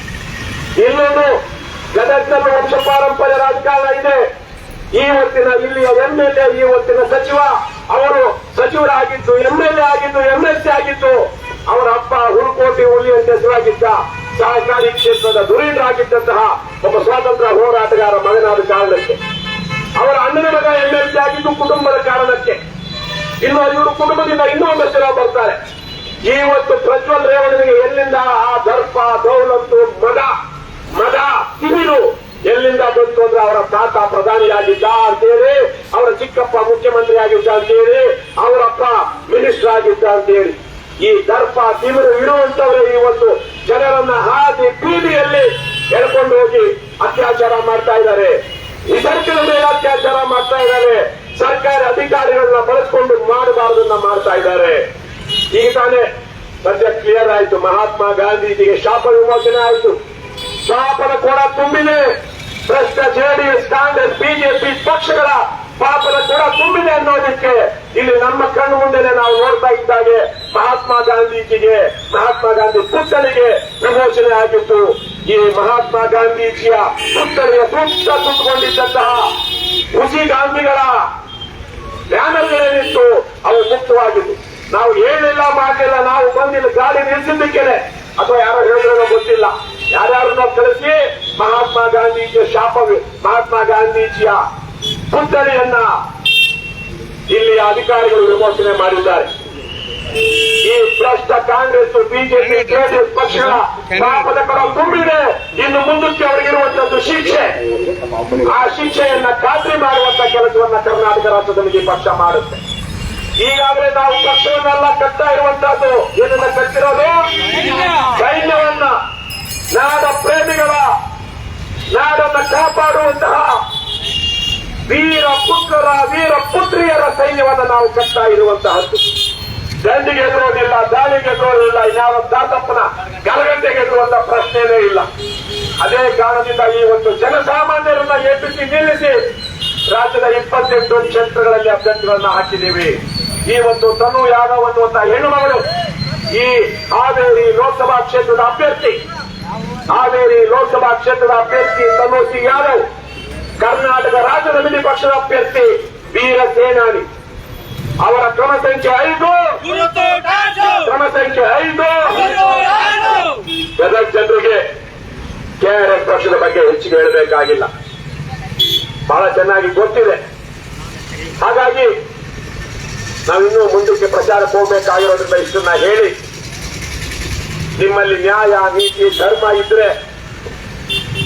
S4: ಇನ್ನೊಂದು ಗದಗ್ನಲ್ಲಿ ವಂಶ ಪಾರಂಪರ್ಯ ರಾಜಕಾರಣ ಇದೆ. ಈ ಹೊತ್ತಿನ ಇಲ್ಲಿಯ ಎಂಎಲ್ಎ ಈ ಹೊತ್ತಿನ ಸಚಿವ, ಅವರು ಸಚಿವರಾಗಿದ್ದು ಎಂಎಲ್ಎ ಆಗಿದ್ದು ಎಂಎಲ್ಸಿ ಆಗಿದ್ದು, ಅವರ ಅಪ್ಪ ಹುಲ್ಕೋಟೆ ಹುಲಿಯ ಹೆಸರಾಗಿದ್ದ ಸಹಕಾರಿ ಕ್ಷೇತ್ರದ ಧುರೀಣರಾಗಿದ್ದಂತಹ ಒಬ್ಬ ಸ್ವಾತಂತ್ರ್ಯ ಹೋರಾಟಗಾರ ಮಗನಾದ ಕಾರಣಕ್ಕೆ. ಅವರ ಅಣ್ಣನ ಮಗ ಎಂಎಲ್ಸಿ ಆಗಿದ್ದು ಕುಟುಂಬದ ಕಾರಣಕ್ಕೆ. ಇನ್ನು ಇವರು ಕುಟುಂಬದಿಂದ ಇನ್ನೊಂದು ಜನ ಬರ್ತಾರೆ. ಇವತ್ತು ಪ್ರಜ್ವಲ್ ರೇವಣನಿಗೆ ಎಲ್ಲಿಂದ ಆ ದರ್ಪ, ದೌಲತ್ತು ಮಗ ಮಗ ತಿಮಿರು ಎಲ್ಲಿಂದ ಬಂತು ಅಂದ್ರೆ ಅವರ ತಾತ ಪ್ರಧಾನಿಯಾಗಿದ್ದ ಅಂತೇಳಿ ಅವರ ಚಿಕ್ಕಪ್ಪ ಮುಖ್ಯಮಂತ್ರಿ ಆಗಿದ್ದ ಅಂತೇಳಿ ಅವರಪ್ಪ ಮಿನಿಸ್ಟರ್ ಆಗಿದ್ದ ಅಂತೇಳಿ ಈ ದರ್ಪ ತಿಮಿರು ಈ ಇವತ್ತು ಜನರನ್ನ ಹಾದಿ ಬೀದಿಯಲ್ಲಿ ಎಳ್ಕೊಂಡು ಹೋಗಿ ಅತ್ಯಾಚಾರ ಮಾಡ್ತಾ ಇದ್ದಾರೆ. ನಿಸರ್ಗದ ಮೇಲೆ ಅತ್ಯಾಚಾರ ಮಾಡ್ತಾ ಇದ್ದಾರೆ. ಸರ್ಕಾರಿ ಅಧಿಕಾರಿಗಳನ್ನ ಬಳಸ್ಕೊಂಡು ಮಾಡಬಾರದನ್ನ ಮಾಡ್ತಾ ಇದ್ದಾರೆ. ಈಗ ತಾನೇ ಸದ್ಯ ಕ್ಲಿಯರ್ ಆಯ್ತು. ಮಹಾತ್ಮ ಗಾಂಧೀಜಿಗೆ ಶಾಪ ವಿಮೋಚನೆ ಆಯ್ತು. ಶಾಪದ ಕೊಡ ತುಂಬಿದೆ. ಭ್ರಷ್ಟ ಜೆಡಿಎಸ್, ಕಾಂಗ್ರೆಸ್, ಬಿಜೆಪಿ ಪಕ್ಷಗಳ ಪಾಪದ ಕೊಡ ತುಂಬಿದೆ ಅನ್ನೋದಕ್ಕೆ ಇಲ್ಲಿ ನಮ್ಮ ಕಣ್ಣು ಮುಂದೆನೆ ನಾವು ನೋಡ್ತಾ ಇದ್ದಾಗೆ ಮಹಾತ್ಮ ಗಾಂಧೀಜಿಗೆ, ಮಹಾತ್ಮ ಗಾಂಧಿ ಪುತ್ಥಳಿಗೆ ವಿಮೋಚನೆ ಆಗಿತ್ತು. ಈ ಮಹಾತ್ಮ ಗಾಂಧೀಜಿಯ ಪುತ್ಥಳಿಯ ಸುತ್ತ ಸುತ್ತಕೊಂಡಿದ್ದಂತಹ ಹುಸಿ ಗಾಂಧಿಗಳ ಬ್ಯಾನರ್ಗಳೇನಿತ್ತು ಅವು ಮುಕ್ತವಾಗಿತ್ತು ನಾವು ಏನಿಲ್ಲ, ಮಾಡಲಿಲ್ಲ, ನಾವು ಬಂದಿಲ್ಲ, ಗಾಡಿ ನಿಲ್ಸಿದ್ದಕ್ಕೇನೆ. ಅಥವಾ ಯಾರೋ ಹೇಳಿದ್ರೋ ಗೊತ್ತಿಲ್ಲ. ಯಾರ್ಯಾರನ್ನ ಕಳಿಸಿ ಮಹಾತ್ಮ ಗಾಂಧೀಜಿಯ ಶಾಪ ಮಹಾತ್ಮ ಗಾಂಧೀಜಿಯ ಪುತ್ಥಳಿಯನ್ನ ಇಲ್ಲಿಯ ಅಧಿಕಾರಿಗಳು ವಿಮೋಚನೆ ಮಾಡಿದ್ದಾರೆ. ಈ ಭ್ರಷ್ಟ ಕಾಂಗ್ರೆಸ್ ಬಿಜೆಪಿ ಜೆಡಿಎಸ್ ಪಕ್ಷಗಳ ಪಾಪದ ಕರ ತುಂಬಿದೆ. ಇನ್ನು ಮುಂದಕ್ಕೆ ಅವರಿಗಿರುವಂತದ್ದು ಶಿಕ್ಷೆ. ಆ ಶಿಕ್ಷೆಯನ್ನ ಖಾತ್ರಿ ಮಾಡುವಂತ ಕೆಲಸವನ್ನ ಕರ್ನಾಟಕ ರಾಜ್ಯದಲ್ಲಿ ಪಕ್ಷ ಮಾಡುತ್ತೆ. ಈಗಾಗಲೇ ನಾವು ಪಕ್ಷವನ್ನೆಲ್ಲ ಕಟ್ತಾ ಇರುವಂತಹದ್ದು. ಏನನ್ನ ಕಟ್ಟಿರೋದು ಸೈನ್ಯವನ್ನ ನಾಡ ಪ್ರೇಮಿಗಳ ನಾಡನ್ನ ಕಾಪಾಡುವಂತಹ ವೀರ ಪುತ್ರರ, ವೀರ ಪುತ್ರಿಯರ ಸೈನ್ಯವನ್ನು ನಾವು ಕಟ್ತಾ ಇರುವಂತಹದ್ದು. ದಂಡಿಗೆ ಎದುರೋದಿಲ್ಲ, ದಾಳಿಗೆ ಎದುರೋದಿಲ್ಲ ಯಾವ ದಾತಪ್ಪನ ಗಲಗಂಟೆಗೆ ಎದುರುವಂತ ಪ್ರಶ್ನೆನೇ ಇಲ್ಲ. ಅದೇ ಕಾರಣದಿಂದ ಈ ಒಂದು ಜನಸಾಮಾನ್ಯರನ್ನ ಎಬ್ಬಿಸಿ ನಿಲ್ಲಿಸಿ ರಾಜ್ಯದ ಇಪ್ಪತ್ತೆಂಟು ಕ್ಷೇತ್ರಗಳಲ್ಲಿ ಅಭ್ಯರ್ಥಿಗಳನ್ನ ಹಾಕಿದ್ದೀವಿ. ಈ ಒಂದು ತನು ಯಾದವ್ ಅನ್ನುವಂತ ಹೆಣ್ಣು ಮಗಳು, ಈ ಹಾವೇರಿ ಲೋಕಸಭಾ ಕ್ಷೇತ್ರದ ಅಭ್ಯರ್ಥಿ, ಹಾವೇರಿ ಲೋಕಸಭಾ ಕ್ಷೇತ್ರದ ಅಭ್ಯರ್ಥಿ ತನು ಸಿ ಯಾದವ್ ಕರ್ನಾಟಕ ರಾಜ್ಯದ ವಿಧಿ ಪಕ್ಷದ ಅಭ್ಯರ್ಥಿ ವೀರ ಸೇನಾನಿ. ಅವರ ಕ್ರಮ ಸಂಖ್ಯೆ ಐದು. ಕ್ರಮ ಸಂಖ್ಯೆ ಐದು. ಗದಗ ಜನರಿಗೆ ಕೆಆರ್ಎಸ್ ಪಕ್ಷದ ಬಗ್ಗೆ ಹೆಚ್ಚಿಗೆ ಹೇಳಬೇಕಾಗಿಲ್ಲ. ಬಹಳ ಚೆನ್ನಾಗಿ ಗೊತ್ತಿದೆ. ಹಾಗಾಗಿ ನಾವಿನ್ನೂ ಮುಂದಕ್ಕೆ ಪ್ರಚಾರಕ್ಕೆ ಹೋಗಬೇಕಾಗಿರೋದ್ರಿಂದ ಇಷ್ಟನ್ನ ಹೇಳಿ, ನಿಮ್ಮಲ್ಲಿ ನ್ಯಾಯ, ನೀತಿ, ಧರ್ಮ ಇದ್ರೆ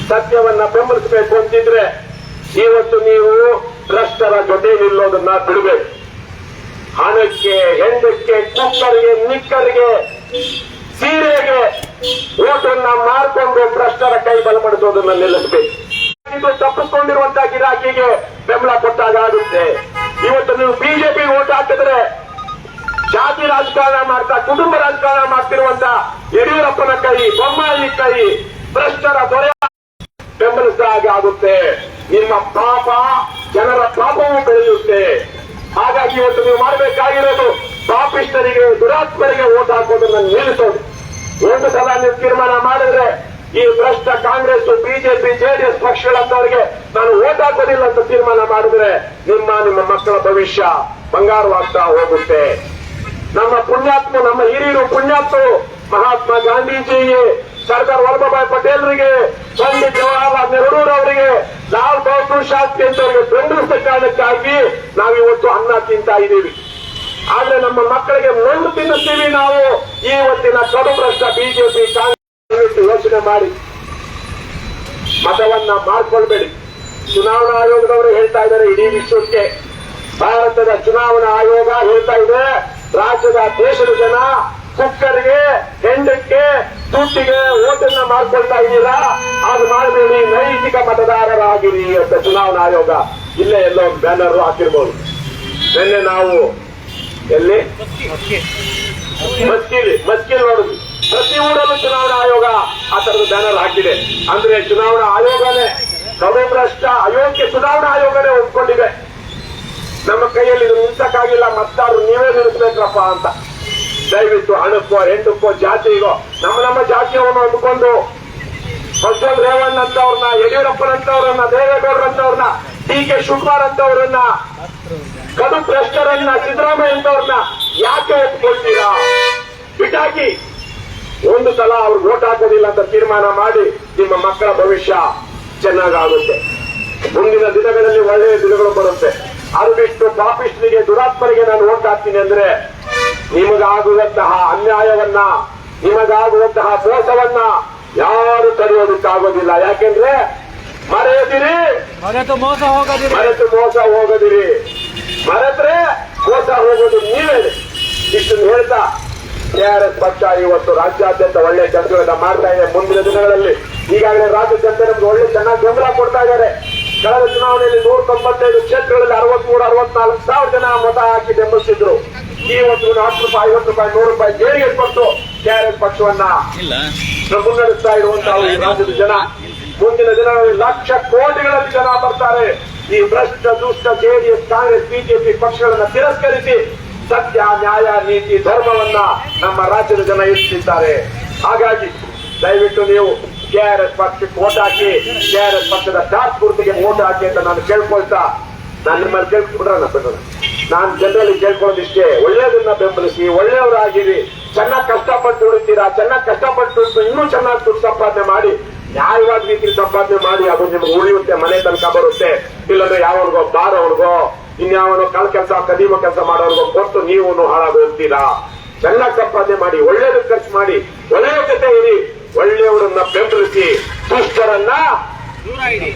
S4: ಸತ್ಯವನ್ನ ಬೆಂಬಲಿಸಬೇಕು ಅಂತಿದ್ರೆ ಇವತ್ತು ನೀವು ಭ್ರಷ್ಟರ ಜೊತೆ ನಿಲ್ಲೋದನ್ನ ಬಿಡಬೇಕು. ಹಣಕ್ಕೆ, ಹೆಂಡಕ್ಕೆ, ಕುಕ್ಕರಿಗೆ, ನಿಕ್ಕರಿಗೆ, ಸೀರೆಗೆ ಓಟನ್ನ ಮಾರ್ಕೊಂಡು ಭ್ರಷ್ಟರ ಕೈ ಬಲಪಡಿಸೋದನ್ನ ನಿಲ್ಲಿಸಬೇಕು. ಇದು ತಪ್ಪಿಸ್ಕೊಂಡಿರುವಂತಹ ಗಿರಾಕಿಗೆ ಬೆಂಬಲ ಕೊಟ್ಟಾಗ ಆಗುತ್ತೆ. ಇವತ್ತು ನೀವು ಬಿಜೆಪಿ ಓಟ್ ಹಾಕಿದ್ರೆ ಜಾತಿ ರಾಜಕಾರಣ ಮಾಡ್ತಾ, ಕುಟುಂಬ ರಾಜಕಾರಣ ಮಾಡ್ತಿರುವಂತ ಯಡಿಯೂರಪ್ಪನ ಕೈ, ಬೊಮ್ಮಾಯಿ ಕೈ ಭ್ರಷ್ಟರ ದೊರೆ ಬೆಂಬಲಿಸಿದಾಗ ಆಗುತ್ತೆ. ನಿಮ್ಮ ಪಾಪ, ಜನರ ಪಾಪವೂ ಬೆಳೆಯುತ್ತೆ ಹಾಗಾಗಿ ಇವತ್ತು ನೀವು ಮಾಡಬೇಕಾಗಿರೋದು ಪಾಪಿಷ್ಟರಿಗೆ ದುರಾತ್ಮರಿಗೆ ಓಟ್ ಹಾಕೋದನ್ನ ನಿಲ್ಲಿಸೋದು. ಒಂದು ಸಲ ನೀವು ತೀರ್ಮಾನ ಮಾಡಿದ್ರೆ ಈ ಭ್ರಷ್ಟ ಕಾಂಗ್ರೆಸ್, ಬಿಜೆಪಿ, ಜೆಡಿಎಸ್ ಪಕ್ಷಗಳಂತವರಿಗೆ ನಾನು ಓಟ್ ಹಾಕೋದಿಲ್ಲ ಅಂತ ತೀರ್ಮಾನ ಮಾಡಿದ್ರೆ ನಿಮ್ಮ ನಿಮ್ಮ ಮಕ್ಕಳ ಭವಿಷ್ಯ ಬಂಗಾರವಾಗ್ತಾ ಹೋಗುತ್ತೆ. ನಮ್ಮ ಪುಣ್ಯಾತ್ಮ, ನಮ್ಮ ಹಿರಿಯರು ಪುಣ್ಯಾತ್ಮರು ಮಹಾತ್ಮ ಗಾಂಧೀಜಿಗೆ ಸರ್ದಾರ್ ವಲ್ಲಭಭಾಯ್ ಪಟೇಲ್ರಿಗೆ ಪಂಡಿತ್ ಜವಾಹರ್ಲಾಲ್ ನೆಹರೂರ್ ಅವರಿಗೆ ಲಾಲ್ ಬಹದ್ದೂರ್ ಶಾಸ್ತ್ರಿ ಅಂತವರಿಗೆ ಬೆಂಬಲಿಸಿದ ಕಾರಣಕ್ಕಾಗಿ ನಾವಿವತ್ತು ಅನ್ನ ತಿಂತಾ ಇದ್ದೀವಿ. ಆದ್ರೆ ನಮ್ಮ ಮಕ್ಕಳಿಗೆ ಮಣ್ಣು ತಿನ್ನುತ್ತೀವಿ ನಾವು. ಇವತ್ತಿನ ಕಡು ಭ್ರಷ್ಟ ಬಿಜೆಪಿ ಕಾಂಗ್ರೆಸ್ ಯೋಚನೆ ಮಾಡಿ. ಮತವನ್ನ ಮಾಡ್ಕೊಳ್ಬೇಡಿ. ಚುನಾವಣಾ ಆಯೋಗದವರು ಹೇಳ್ತಾ ಇದ್ದಾರೆ ಇಡೀ ವಿಶ್ವಕ್ಕೆ. ಭಾರತದ ಚುನಾವಣಾ ಆಯೋಗ ಹೇಳ್ತಾ ಇದೆ, ರಾಜ್ಯದ ದೇಶದ ಜನ ಕುಕ್ಕರ್ಗೆ ಹೆಂಡಕ್ಕೆ, ದುಡ್ಡಿಗೆ ಓಟನ್ನ ಮಾಡ್ಕೊಳ್ತಾ ಇದ್ದೀರಾ ಅದು ಮಾಡಬೇಡಿ, ನೈತಿಕ ಮತದಾರರಾಗಿರಿ ಅಂತ ಚುನಾವಣಾ ಆಯೋಗ. ಇಲ್ಲೇ ಎಲ್ಲೋ ಬ್ಯಾನರ್ ಹಾಕಿರ್ಬೋದು. ನಿನ್ನೆ ನಾವು ಎಲ್ಲಿ? ಮಸ್ಕಿಲಿ, ಮಸ್ಕಿಲ್ ನೋಡುದು ಪ್ರತಿ ಊರಲ್ಲೂ ಚುನಾವಣಾ ಆಯೋಗ ಆ ತರದ ಬ್ಯಾನರ್ ಹಾಕಿದೆ. ಅಂದ್ರೆ ಚುನಾವಣಾ ಆಯೋಗನೇ ಕಡು ಭ್ರಷ್ಟ ಅಯೋಗ್ಯ ಚುನಾವಣಾ ಆಯೋಗನೇ ಒಪ್ಕೊಂಡಿದೆ. ನಮ್ಮ ಕೈಯಲ್ಲಿ ಇದು ನಿಲ್ಸಕ್ಕಾಗಿಲ್ಲ ಮತ್ತಾರು ನೀವೇ ನಿಲ್ಲಿಸ್ಬೇಕಪ್ಪ ಅಂತ. ದಯವಿಟ್ಟು ಹಣಕ್ಕೋ ಹೆಂಡಕ್ಕೋ ಜಾತಿಗೋ ನಮ್ಮ ನಮ್ಮ ಜಾತಿಯವನು ಅಂದ್ಕೊಂಡು ಬಸವ ರೇವಣ್ಣ ಅಂತವ್ರನ್ನ ಯಡಿಯೂರಪ್ಪನಂತವ್ರನ್ನ, ದೇವೇಗೌಡರಂತವ್ರನ್ನ ಡಿ ಕೆ ಶಿವಕುಮಾರ್ ಅಂತವ್ರನ್ನ ಕಡು ಭ್ರಷ್ಟರನ್ನ ಸಿದ್ದರಾಮಯ್ಯ ಅಂತವ್ರನ್ನ ಯಾಕೆ ಒಪ್ಕೊಳ್ತೀರಾ? ಬಿಟ್ಟಾಕಿ ಒಂದು ಸಲ ಅವ್ರು ಓಟ್ ಹಾಕೋದಿಲ್ಲ ಅಂತ ತೀರ್ಮಾನ ಮಾಡಿ ನಿಮ್ಮ ಮಕ್ಕಳ ಭವಿಷ್ಯ ಚೆನ್ನಾಗಾಗುತ್ತೆ. ಮುಂದಿನ ದಿನಗಳಲ್ಲಿ ಒಳ್ಳೆಯ ದಿನಗಳು ಬರುತ್ತೆ. ಅದು ಬಿಟ್ಟು ಪಾಪಿಸ್ಟ್ರಿಗೆ ದುರಾತ್ಮರಿಗೆ ನಾನು ಓಟ್ ಹಾಕ್ತೀನಿ ಅಂದ್ರೆ ನಿಮಗಾಗುವಂತಹ ಅನ್ಯಾಯವನ್ನ ನಿಮಗಾಗುವಂತಹ ಮೋಸವನ್ನ ಯಾರು ತಡೆಯೋದಕ್ಕಾಗೋದಿಲ್ಲ. ಯಾಕೆಂದ್ರೆ ಮರೆಯದಿರಿ.
S3: ಮರೆತು ಮೋಸ ಹೋಗದಿರಿ.
S4: ಮರೆತು ಮೋಸ ಹೋಗದಿರಿ. ಮರೆತ್ರೆ ಮೋಸ ಹೋಗೋದು ನೀವೇ. ಇಷ್ಟು ಹೇಳ್ತಾ ಕೆಆರ್ಎಸ್ ಪಕ್ಷ ಇವತ್ತು ರಾಜ್ಯಾದ್ಯಂತ ಒಳ್ಳೆ ಕೆಲಸಗಳನ್ನ ಮಾಡ್ತಾ ಇದೆ ಮುಂದಿನ ದಿನಗಳಲ್ಲಿ. ಈಗಾಗಲೇ ರಾಜ್ಯ ಜನತೆ ನಮ್ಗೆ ಒಳ್ಳೆ ಚೆನ್ನಾಗಿ ಬೆಂಬಲ ಕೊಡ್ತಾ ಇದ್ದಾರೆ. ಕಳೆದ ಚುನಾವಣೆಯಲ್ಲಿ ನೂರ ತೊಂಬತ್ತೈದು ಕ್ಷೇತ್ರಗಳಲ್ಲಿ ಅರವತ್ಮೂರು ಅರವತ್ನಾಲ್ಕು ಸಾವಿರ ಜನ ಮತ ಹಾಕಿ ಬೆಂಬಲಿಸಿದ್ರು ಇವತ್ತು ಹತ್ತು ರೂಪಾಯಿ ಐವತ್ತು ರೂಪಾಯಿ ನೂರು ರೂಪಾಯಿ ಜೇರಿಗೆ ಕೊಟ್ಟು ಕೆಆರ್ಎಸ್ ಪಕ್ಷವನ್ನ ಮುನ್ನಡೆಸ್ತಾ ಇರುವಂತಹ ಈ ರಾಜ್ಯದ ಜನ. ಮುಂದಿನ ದಿನಗಳಲ್ಲಿ ಲಕ್ಷ ಕೋಟಿಗಳಲ್ಲಿ ಜನ ಬರ್ತಾರೆ. ಈ ಭ್ರಷ್ಟ ದುಷ್ಟ ಜೆಡಿಎಸ್ ಕಾಂಗ್ರೆಸ್ ಬಿಜೆಪಿ ಪಕ್ಷಗಳನ್ನ ತಿರಸ್ಕರಿಸಿ ಸತ್ಯ ನ್ಯಾಯ ನೀತಿ ಧರ್ಮವನ್ನ ನಮ್ಮ ರಾಜ್ಯದ ಜನ ಇರಿಸಿದ್ದಾರೆ ಹಾಗಾಗಿ ದಯವಿಟ್ಟು ನೀವು ಕೆಆರ್ಎಸ್ ಪಕ್ಷಕ್ಕೆ ಓಟ್ ಹಾಕಿ ಕೆಆರ್ಎಸ್ ಪಕ್ಷದ ಸ್ಟಾರ್ ಗುರುತಿಗೆ ವೋಟ್ ಹಾಕಿ ಅಂತ ನಾನು ಕೇಳ್ಕೊಳ್ತಾ, ನನ್ನ ನಿಮ್ಮಲ್ಲಿ ಕೇಳ್ಕೊಂಡ್ಬಿಡ್ರಣ ಬಿಡೋಣ ನಾನು ಜನರಲ್ಲಿ ಕೇಳ್ಕೊಳ್ಳೋದಿಷ್ಟೇ. ಒಳ್ಳೇದನ್ನ ಬೆಂಬಲಿಸಿ, ಒಳ್ಳೆಯವರಾಗಿರಿ. ಚೆನ್ನಾಗಿ ಕಷ್ಟಪಟ್ಟು ದುಡಿತೀರಾ, ಚೆನ್ನಾಗಿ ಕಷ್ಟಪಟ್ಟು ಇನ್ನೂ ಚೆನ್ನಾಗಿ ದುಡ್ಡು ಸಂಪಾದನೆ ಮಾಡಿ, ನ್ಯಾಯವಾದ ರೀತಿಯಲ್ಲಿ ಸಂಪಾದನೆ ಮಾಡಿ, ಅದು ನಿಮ್ಗೆ ಉಳಿಯುತ್ತೆ, ಮನೆ ತನಕ ಬರುತ್ತೆ. ಇಲ್ಲಾಂದ್ರೆ ಯಾವ್ರಿಗೋ ಬಾರವ್ರಿಗೋ ಇನ್ಯಾವನೋ ಕಳ್ ಕೆಲಸ ಕದೀಮ ಕೆಲಸ ಮಾಡೋರ್ಗೋ ಕೊಟ್ಟು ನೀವು ಹಾಳಾಗಿ ಹೋಗ್ತೀರಾ ಚೆನ್ನಾಗಿ ಸಂಪಾದನೆ ಮಾಡಿ ಒಳ್ಳೇದು ಖರ್ಚು ಮಾಡಿ, ಒಳ್ಳೆಯ ಜೊತೆ ಇರಿ. ಬೆಂಬಲಿಸಿ ದುಷ್ಟರನ್ನ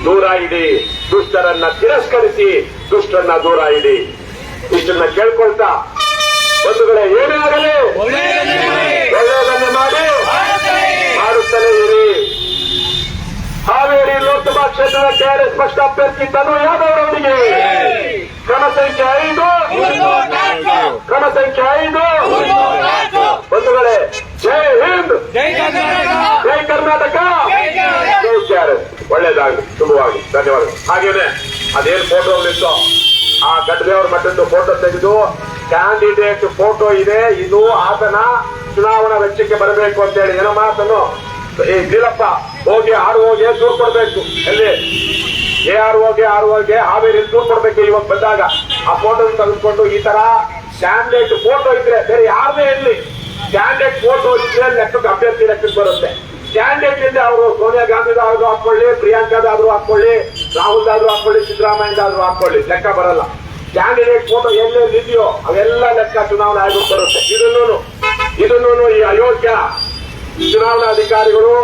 S4: ದೂರ ಇಡಿ ದುಷ್ಟರನ್ನ ತಿರಸ್ಕರಿಸಿ ದುಷ್ಟರನ್ನ ದೂರ ಇಡಿ ಇಷ್ಟನ್ನ ಕೇಳ್ಕೊಳ್ತಾ ಬಂಧುಗಳೇ ಏನೇ ಆಗಲಿ ಒಳ್ಳೆಯದನ್ನು ಮಾಡಿ. ಮಾಡುತ್ತಲೇ ಇರಿ. ಹಾವೇರಿ ಲೋಕಸಭಾ ಕ್ಷೇತ್ರದ ಕೆಆರ್ಎಸ್ ಪಕ್ಷ ಅಭ್ಯರ್ಥಿ ತನು ಯಾದವ್ ಅವರಿಗೆ ಕ್ರಮ ಸಂಖ್ಯೆ ಐದು. ಕ್ರಮ ಸಂಖ್ಯೆ ಐದು. ಬಂಧುಗಳೇ ಜೈ ಹಿಂದ್!
S3: ಜೈ ಕರ್ನಾಟಕ!
S4: ಜೈ ಕರ್ನಾಟಕ! ಒಳ್ಳೇದಾಗಲಿ ಶುಭವಾಗಿ ಧನ್ಯವಾದಗಳು. ಹಾಗೇನೆ ಅದೇನ್ ಫೋಟೋ ಇತ್ತು ಆ ಗಡ್ಡೆಯವ್ರ ಮಟ್ಟದ್ದು ಫೋಟೋ ತೆಗೆದು ಕ್ಯಾಂಡಿಡೇಟ್ ಫೋಟೋ ಇದೆ ಇದು ಆತನ ಚುನಾವಣಾ ವೆಚ್ಚಕ್ಕೆ ಬರಬೇಕು ಅಂತ ಹೇಳಿ ಏನೋ ಮಾತನ್ನು? ಈ ಗಿಲಪ್ಪ ಹೋಗಿ ಆರು ಹೋಗಿ ದೂರ್ ಕೊಡ್ಬೇಕು? ಎಲ್ಲಿ? ಎ ಆರ್ ಹೋಗಿ ಆರು ಹೋಗಿ ಹಾವೇರಿ ದೂರ್ ಕೊಡ್ಬೇಕು ಇವಾಗ ಬಂದಾಗ. ಆ ಫೋಟೋ ತೆಗೆದುಕೊಂಡು ಈ ತರ ಕ್ಯಾಂಡಿಡೇಟ್ ಫೋಟೋ ಇದ್ರೆ ಬೇರೆ ಯಾರದೇ ಇರಲಿ. ಕ್ಯಾಂಡಿಡೇಟ್ ಫೋಟೋ ಇದ್ರೆ ಲೆಕ್ಕಕ್ಕೆ ಅಭ್ಯರ್ಥಿ ಲೆಕ್ಕಕ್ಕೆ ಬರುತ್ತೆ. ಕ್ಯಾಂಡಿಡೇಟ್ ಇಂದ ಅವರು ಸೋನಿಯಾ ಗಾಂಧಿದಾದ್ರು ಹಾಕೊಳ್ಳಿ ಪ್ರಿಯಾಂಕಾದಾದ್ರೂ ಹಾಕೊಳ್ಳಿ ರಾಹುಲ್ದಾದ್ರೂ ಹಾಕೊಳ್ಳಿ ಸಿದ್ದರಾಮಯ್ಯದಾದ್ರು ಹಾಕೊಳ್ಳಿ ಲೆಕ್ಕ ಬರಲ್ಲ. ಕ್ಯಾಂಡಿಡೇಟ್ ಫೋಟೋ ಎಲ್ಲೆಲ್ಲಿದೆಯೋ ಅವೆಲ್ಲ ಲೆಕ್ಕ ಚುನಾವಣಾ ಆಯೋಗ ಬರುತ್ತೆ. ಇದನ್ನು ಇದನ್ನು ಈ ಅಯೋಗ್ಯ ಚುನಾವಣಾ ಅಧಿಕಾರಿಗಳು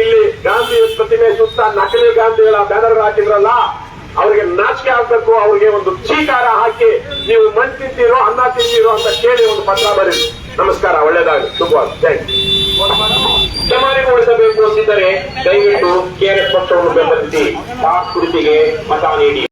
S4: ಇಲ್ಲಿ ಗಾಂಧಿ ಪ್ರತಿಮೆ ಸುತ್ತ ನಕಲಿ ಗಾಂಧಿಗಳ ಬ್ಯಾನರ್ ಹಾಕಿದ್ರಲ್ಲ ಅವ್ರಿಗೆ ನಾಚಿಕೆ ಆಗ್ಬೇಕು, ಅವ್ರಿಗೆ ಒಂದು ಚೀಕಾರ ಹಾಕಿ ನೀವು ಮಣ್ ತಿಂತೀರೋ, ಅನ್ನ ತಿಂತೀರೋ ಅಂತ ಕೇಳಿ ಒಂದು ಪತ್ರ ಬರೀರಿ ನಮಸ್ಕಾರ ಒಳ್ಳೇದಾಗಲಿ ಶುಭವಾಗಿ ಥ್ಯಾಂಕ್ ಉಳಿಸಬೇಕು ಅಂತಿದ್ದರೆ ದಯವಿಟ್ಟು ಕೆಆರ್ಎಸ್ ಪಕ್ಷವನ್ನು ಬೆಂಬಲಿಸಿ ಆ ಕುರಿತಿಗೆ ಮತ ನೀಡಿ.